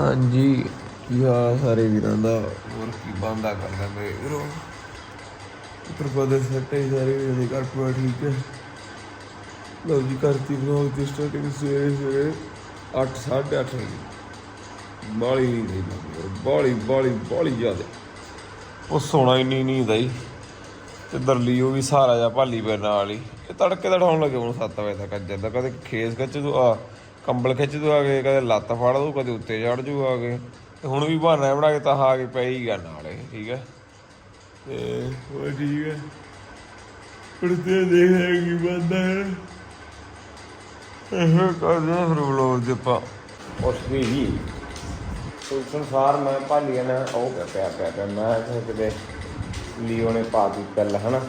ਹਾਂਜੀ। ਕੀ ਸਾਰੇ ਵੀਰਾਂ ਦਾ ਹੋਰ ਕੀ ਬੰਦਾ ਕਰਦਾ ਮੇਰੇ ਵੀਰੋ। ਉੱਤਰ ਪ੍ਰਦੇਸ਼ ਸੱਟੇ ਸਾਰੇ ਵੀਰਾਂ ਦੇ ਘਰ ਪੂਰਾ ਠੀਕ ਹੈ। ਲਓ ਜੀ ਕਰਤੀ ਬਲੌਗ ਦੀ ਸਟਾਰਟਿੰਗ ਸਵੇਰੇ ਸਵੇਰੇ 8 8:30 ਵਜੇ ਬਾਲੀ ਨਹੀਂ ਗਈ ਬਾਲੀ ਬਾਲੀ ਬਾਲੀ ਜ਼ਿਆਦਾ। ਉਹ ਸੋਣਾ ਹੀ ਨਹੀਂ ਨਹੀਂ ਦਈ ਤੇ ਦਰਲੀ ਉਹ ਵੀ ਸਾਰਾ ਜਾ ਭਾਲੀ ਪੈ ਨਾਲ ਹੀ। ਇਹ ਤੜਕੇ ਦਾ ਠਾਉਣ ਲੱਗੇ ਹੁਣ 7 ਵਜੇ ਤੱਕ ਅੱਜ ਜਾਂਦਾ, ਕਦੇ ਖੇਸ ਕੱਚ ਤੂੰ ਆ ਕੰਬਲ ਖਿੱਚ ਦੂ ਆ ਕੇ ਕਦੇ ਲੱਤ ਫੜ ਦੂ ਕਦੇ ਉੱਤੇ ਚੜ ਜੂ ਆ ਕੇ ਤੇ ਹੁਣ ਵੀ ਬਹਾਨਾ ਬਣਾ ਕੇ ਤਾਂ ਆ ਕੇ ਪੈ ਹੀ ਗਾ ਨਾਲ ਠੀਕ ਹੈ ਤੇ ਉਹ ਠੀਕ ਹੈ ਤੇ ਦੇਖਦੇ ਕੀ ਬੰਦਾ ਹੈ। ਇਹ ਕਰਦੇ ਆ ਫਿਰ ਬਲੌਗ ਦੇ ਪਾ ਉਸ ਵੀ ਹੀ। ਕੋਈ ਸੰਸਾਰ ਮੈਂ ਭਾਲੀਆਂ ਨਾ ਉਹ ਪਿਆ ਪਿਆ ਪਿਆ ਪਿਆ। ਮੈਂ ਇੱਥੇ ਕਿਤੇ ਲੀਓ ਨੇ ਪਾ ਦਿੱਤੀ ਕੱਲ ਹਨਾ?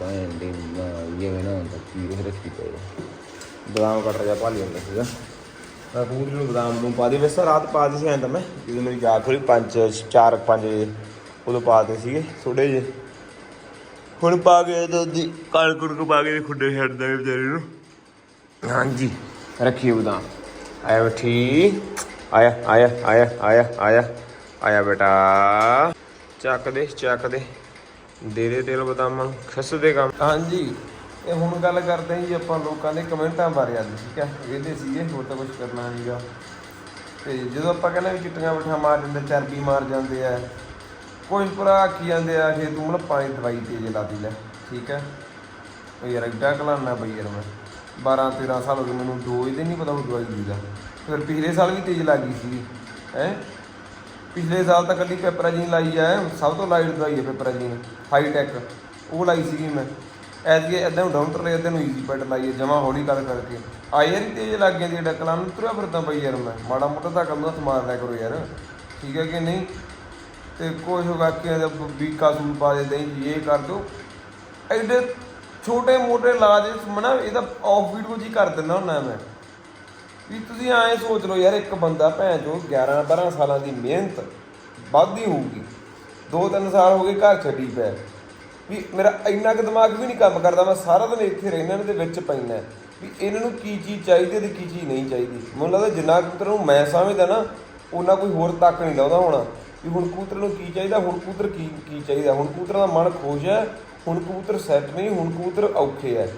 ਭੈਣ ਦੀ ਮਾਂ ਇਹ ਵੇ ਨਾ ਹੁੰਦਾ ਕੀ ਰੱਖੀ ਪਈ ਬਦਾਮ ਕੱਟ ਰਿਹਾ, ਭਾਲੀ ਹੁੰਦਾ ਸੀਗਾ। ਮੈਂ ਪੂਰੀ ਨੂੰ ਬਦਾਮ ਨੂੰ ਪਾ ਦੇ ਵੈਸੇ ਰਾਤ ਪਾ ਦੇ ਸੀ ਐਂ ਤਾਂ ਮੈਂ ਜਦੋਂ ਮੇਰੀ ਜਾਗ ਖੋਲੀ 5 4 5 ਉਦੋਂ ਪਾ ਸੀਗੇ ਥੋੜੇ ਜੇ ਹੁਣ ਪਾ ਕੇ ਤਾਂ ਕਾਲ ਕੁੜ ਪਾ ਕੇ ਖੁੱਡੇ ਛੱਡਦਾ ਵਿਚਾਰੇ ਨੂੰ। ਹਾਂਜੀ ਰੱਖੀ ਬਦਾਮ। ਆਇਆ ਬਠੀ ਆਇਆ ਆਇਆ ਆਇਆ ਆਇਆ ਆਇਆ ਆਇਆ ਬੇਟਾ। ਚੱਕ ਦੇ ਚੱਕ ਦੇ। ਦੇ ਦੇ ਤੇਲ ਬਦਾਮਾਂ ਨੂੰ ਖਸ ਦੇ ਕੰਮ। ਹਾਂਜੀ। ਇਹ ਹੁਣ ਗੱਲ ਕਰਦੇ ਹਾਂ ਜੀ ਆਪਾਂ ਲੋਕਾਂ ਦੇ ਕਮੈਂਟਾਂ ਬਾਰੇ ਅੱਜ, ਠੀਕ ਹੈ? ਇਹਦੇ ਸੀਗੇ, ਹੋਰ ਤਾਂ ਕੁਝ ਕਰਨਾ ਨਹੀਂਗਾ। ਤੇ ਜਦੋਂ ਆਪਾਂ ਕਹਿੰਦੇ ਵੀ ਚਿੱਟੀਆਂ ਮਿੱਠਾ ਮਾਰ ਜਾਂਦੇ ਚਰਬੀ ਮਾਰ ਜਾਂਦੇ ਆ, ਕੋਈ ਭਰਾ ਕੀ ਜਾਂਦੇ ਆ ਕਿ ਤੂੰ ਮਤਲਬ ਪਾਣੀ ਦਵਾਈ ਤੇਜ਼ ਲਾ ਦੀ ਲੈ ਠੀਕ ਹੈ? ਉਹ ਯਾਰ ਐਡਾ ਕਲਾਨਾ ਬਈ ਯਾਰ ਮੈਂ। 12 13 ਸਾਲ ਹੋ ਗਏ ਮੈਨੂੰ ਡੋਜ਼ ਦੇ ਨਹੀਂ ਪਤਾ ਉਹ ਦਵਾਈ ਦੀ ਦਾ ਫਿਰ ਪਿਛਲੇ ਸਾਲ ਵੀ ਤੇਜ਼ ਲੱਗੀ ਸੀ, ਹੈ? ਪਿਛਲੇ ਸਾਲ ਤਾਂ ਕੱਲੀ ਪੈਪਰਾਜੀਨ ਲਾਈ ਆ, ਸਭ ਤੋਂ ਲਾਈਟ ਦਵਾਈ ਹੈ ਪੈਪਰਾਜੀਨ ਹਾਈ ਟੈਕ ਉਹ ਲਾਈ ਸੀਗੀ ਮੈਂ। ਐਤਕੀ ਇਦਾਂ ਨੂੰ ਡਾਊਨਟਰ ਲਈ ਇਦਾਂ ਨੂੰ ਈਜ਼ੀ ਪੈਡ ਲਾਈਏ ਹੈ ਜਮਾ ਹੌਲੀ ਕਰ ਕਰਕੇ। ਆਇਰ ਯਾਰ ਤੇਜ਼ ਲੱਗ ਜਾਂਦੀ ਹੈ ਡੱਕਲਾਂ ਨੂੰ, ਤੁਰਿਆ ਫਿਰਦਾ ਪਈ ਯਾਰ ਮੈਂ। ਮਾੜਾ ਮੋਟਾ ਤਾਂ ਕੰਮ ਹੱਥ ਮਾਰ ਲਿਆ ਕਰੋ ਯਾਰ। ਠੀਕ ਹੈ ਕਿ ਨਹੀਂ? ਤੇ ਕੁਝ ਵਾਕਿਆ ਦਾ ਬੀਕਾ ਸੂਲ ਪਾ ਦੇ, ਦਹੀਂ ਇਹ ਕਰ ਦੋ ਐਡੇ ਛੋਟੇ ਮੋਟੇ ਇਲਾਜ ਮਨਾ ਇਹਦਾ ਆਫ ਵੀਡੀਓ ਜੀ ਕਰ ਦਿੰਦਾ ਹੁੰਦਾ ਮੈਂ। ਵੀ ਤੁਸੀਂ ਐਂ ਸੋਚ ਲਓ ਯਾਰ, ਇੱਕ ਬੰਦਾ ਭੈਣ ਜੋ 11 12 ਸਾਲਾਂ ਦੀ ਮਿਹਨਤ ਵੱਧਦੀ ਹੋਊਗੀ। 2-3 ਸਾਲ ਹੋ ਗਏ ਘਰ ਛੱਡੀ ਪਿਆ ਵੀ ਮੇਰਾ ਇੰਨਾ ਕੁ ਦਿਮਾਗ ਵੀ ਨਹੀਂ ਕੰਮ ਕਰਦਾ, ਮੈਂ ਸਾਰਾ ਦਿਨ ਇੱਥੇ ਰਹਿਣਾ ਇਹਨਾਂ ਦੇ ਵਿੱਚ ਪੈਣਾ ਵੀ ਇਹਨਾਂ ਨੂੰ ਕੀ ਚੀਜ਼ ਚਾਹੀਦੀ ਹੈ ਤੇ ਕੀ ਚੀਜ਼ ਨਹੀਂ ਚਾਹੀਦੀ। ਮੈਨੂੰ ਲੱਗਦਾ ਜਿੰਨਾ ਕਬੂਤਰ ਨੂੰ ਮੈਂ ਸਮਝਦਾ ਨਾ, ਉਹਨਾਂ ਕੋਈ ਹੋਰ ਤੱਕ ਨਹੀਂ ਲਾਉਂਦਾ ਹੋਣਾ। ਵੀ ਹੁਣ ਕਬੂਤਰ ਨੂੰ ਕੀ ਚਾਹੀਦਾ, ਹੁਣ ਕਬੂਤਰ ਕੀ ਕੀ ਚਾਹੀਦਾ? ਹੁਣ ਕਬੂਤਰ ਦਾ ਮਨ ਖੁਸ਼ ਹੈ, ਹੁਣ ਕਬੂਤਰ ਸੈੱਟ ਨਹੀਂ, ਹੁਣ ਕਬੂਤਰ ਔਖੇ ਹੈ।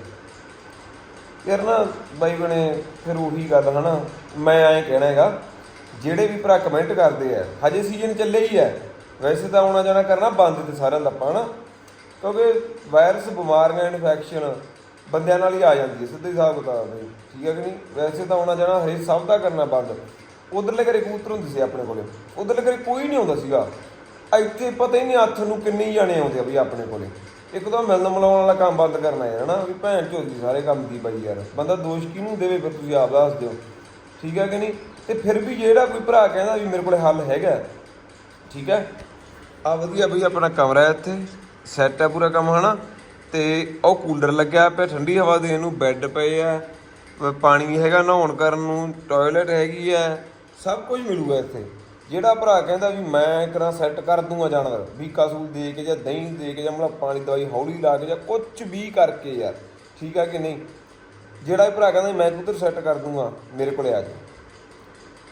ਯਾਰ ਨਾ ਬਾਈ ਬਣੇ, ਫਿਰ ਉਹੀ ਗੱਲ ਹਨਾ। ਮੈਂ ਐਂ ਕਹਿਣਾ ਹੈਗਾ, ਜਿਹੜੇ ਵੀ ਭਰਾ ਕਮੈਂਟ ਕਰਦੇ ਆ, ਹਜੇ ਸੀਜ਼ਨ ਚੱਲੇ ਹੀ ਹੈ ਵੈਸੇ ਤਾਂ ਆਉਣਾ ਜਾਣਾ ਕਰਨਾ, ਬੰਦ ਤੇ ਸਾਰਿਆਂ ਦਾ ਆਪਾਂ ਹਨਾ। ਕਿਉਂਕਿ ਵਾਇਰਸ, ਬਿਮਾਰੀਆਂ ਇਨਫੈਕਸ਼ਨ ਬੰਦਿਆਂ ਨਾਲ ਹੀ ਆ ਜਾਂਦੀ ਹੈ, ਸਿੱਧੇ ਹਿਸਾਬ ਕਿਤਾਬ ਦੇ। ਠੀਕ ਹੈ ਕਿ ਨਹੀਂ? ਵੈਸੇ ਤਾਂ ਆਉਣਾ ਜਾਣਾ ਹਰੇ ਸਭ ਦਾ ਕਰਨਾ ਬੰਦ। ਉਧਰਲੇ ਘਰੇ ਕਬੂਤਰ ਹੁੰਦੇ ਸੀ ਆਪਣੇ ਕੋਲੇ। ਉਧਰਲੇ ਘਰੇ ਕੋਈ ਨਹੀਂ ਆਉਂਦਾ ਸੀਗਾ। ਇੱਥੇ ਪਤਾ ਹੀ ਨਹੀਂ ਹੱਥ ਨੂੰ ਕਿੰਨੇ ਜਾਣੇ ਆਉਂਦੇ ਆ ਬਈ ਆਪਣੇ ਕੋਲੇ। ਇੱਕ ਤਾਂ ਮਿਲਣ ਮਿਲਾਉਣ ਵਾਲਾ ਕੰਮ ਬੰਦ ਕਰਨਾ ਹੈ, ਹਨਾ? ਵੀ ਭੈਣ ਝੋਦੀ ਸਾਰੇ ਕੰਮ ਦੀ ਬਾਈ ਯਾਰ। ਬੰਦਾ ਦੋਸ਼ ਕਿਹਨੂੰ ਦੇਵੇ ਫਿਰ ਤੁਸੀਂ ਆਪ ਦੱਸ ਦਿਓ। ਠੀਕ ਹੈ ਕਿ ਨਹੀਂ? ਤੇ ਫਿਰ ਵੀ ਜਿਹੜਾ ਕੋਈ ਭਰਾ ਕਹਿੰਦਾ ਵੀ ਮੇਰੇ ਕੋਲੇ ਹੱਲ ਹੈਗਾ। ਠੀਕ ਹੈ? ਆ ਵਧੀਆ ਬਈ ਆਪਣਾ ਕਮਰਾ ਹੈ ਇੱਥੇ। ਸੈੱਟ ਹੈ ਪੂਰਾ ਕੰਮ, ਹਨਾ? ਤੇ ਉਹ ਕੂਲਰ ਲੱਗਿਆ ਪਿਆ, ਠੰਡੀ ਹਵਾ ਦੇਣ ਨੂੰ ਬੈੱਡ ਪਏ ਆ ਪਾਣੀ ਹੈਗਾ ਨਹਾਉਣ ਕਰਨ ਨੂੰ ਟਾਇਲਟ ਹੈਗੀ ਆ, ਸਭ ਕੁਝ ਮਿਲੂਗਾ ਇੱਥੇ। ਜਿਹੜਾ ਭਰਾ ਕਹਿੰਦਾ ਵੀ ਮੈਂ ਕਰਾਂ ਸੈੱਟ ਕਰ ਦੂੰਗਾ ਜਾਨਵਰ ਵੀਕਾ ਸੂਲ ਦੇ ਕੇ ਜਾਂ ਦਹੀਂ ਦੇ ਕੇ ਜਾਂ ਮਤਲਬ ਪਾਣੀ ਦਵਾਈ ਹੌਲੀ ਲਾ ਕੇ ਜਾਂ ਕੁਝ ਵੀ ਕਰਕੇ ਯਾਰ, ਠੀਕ ਆ ਕਿ ਨਹੀਂ? ਜਿਹੜਾ ਵੀ ਭਰਾ ਕਹਿੰਦਾ ਮੈਂ ਕਬੂਤਰ ਸੈੱਟ ਕਰ ਦੂੰਗਾ, ਮੇਰੇ ਕੋਲੇ ਆ ਜਾ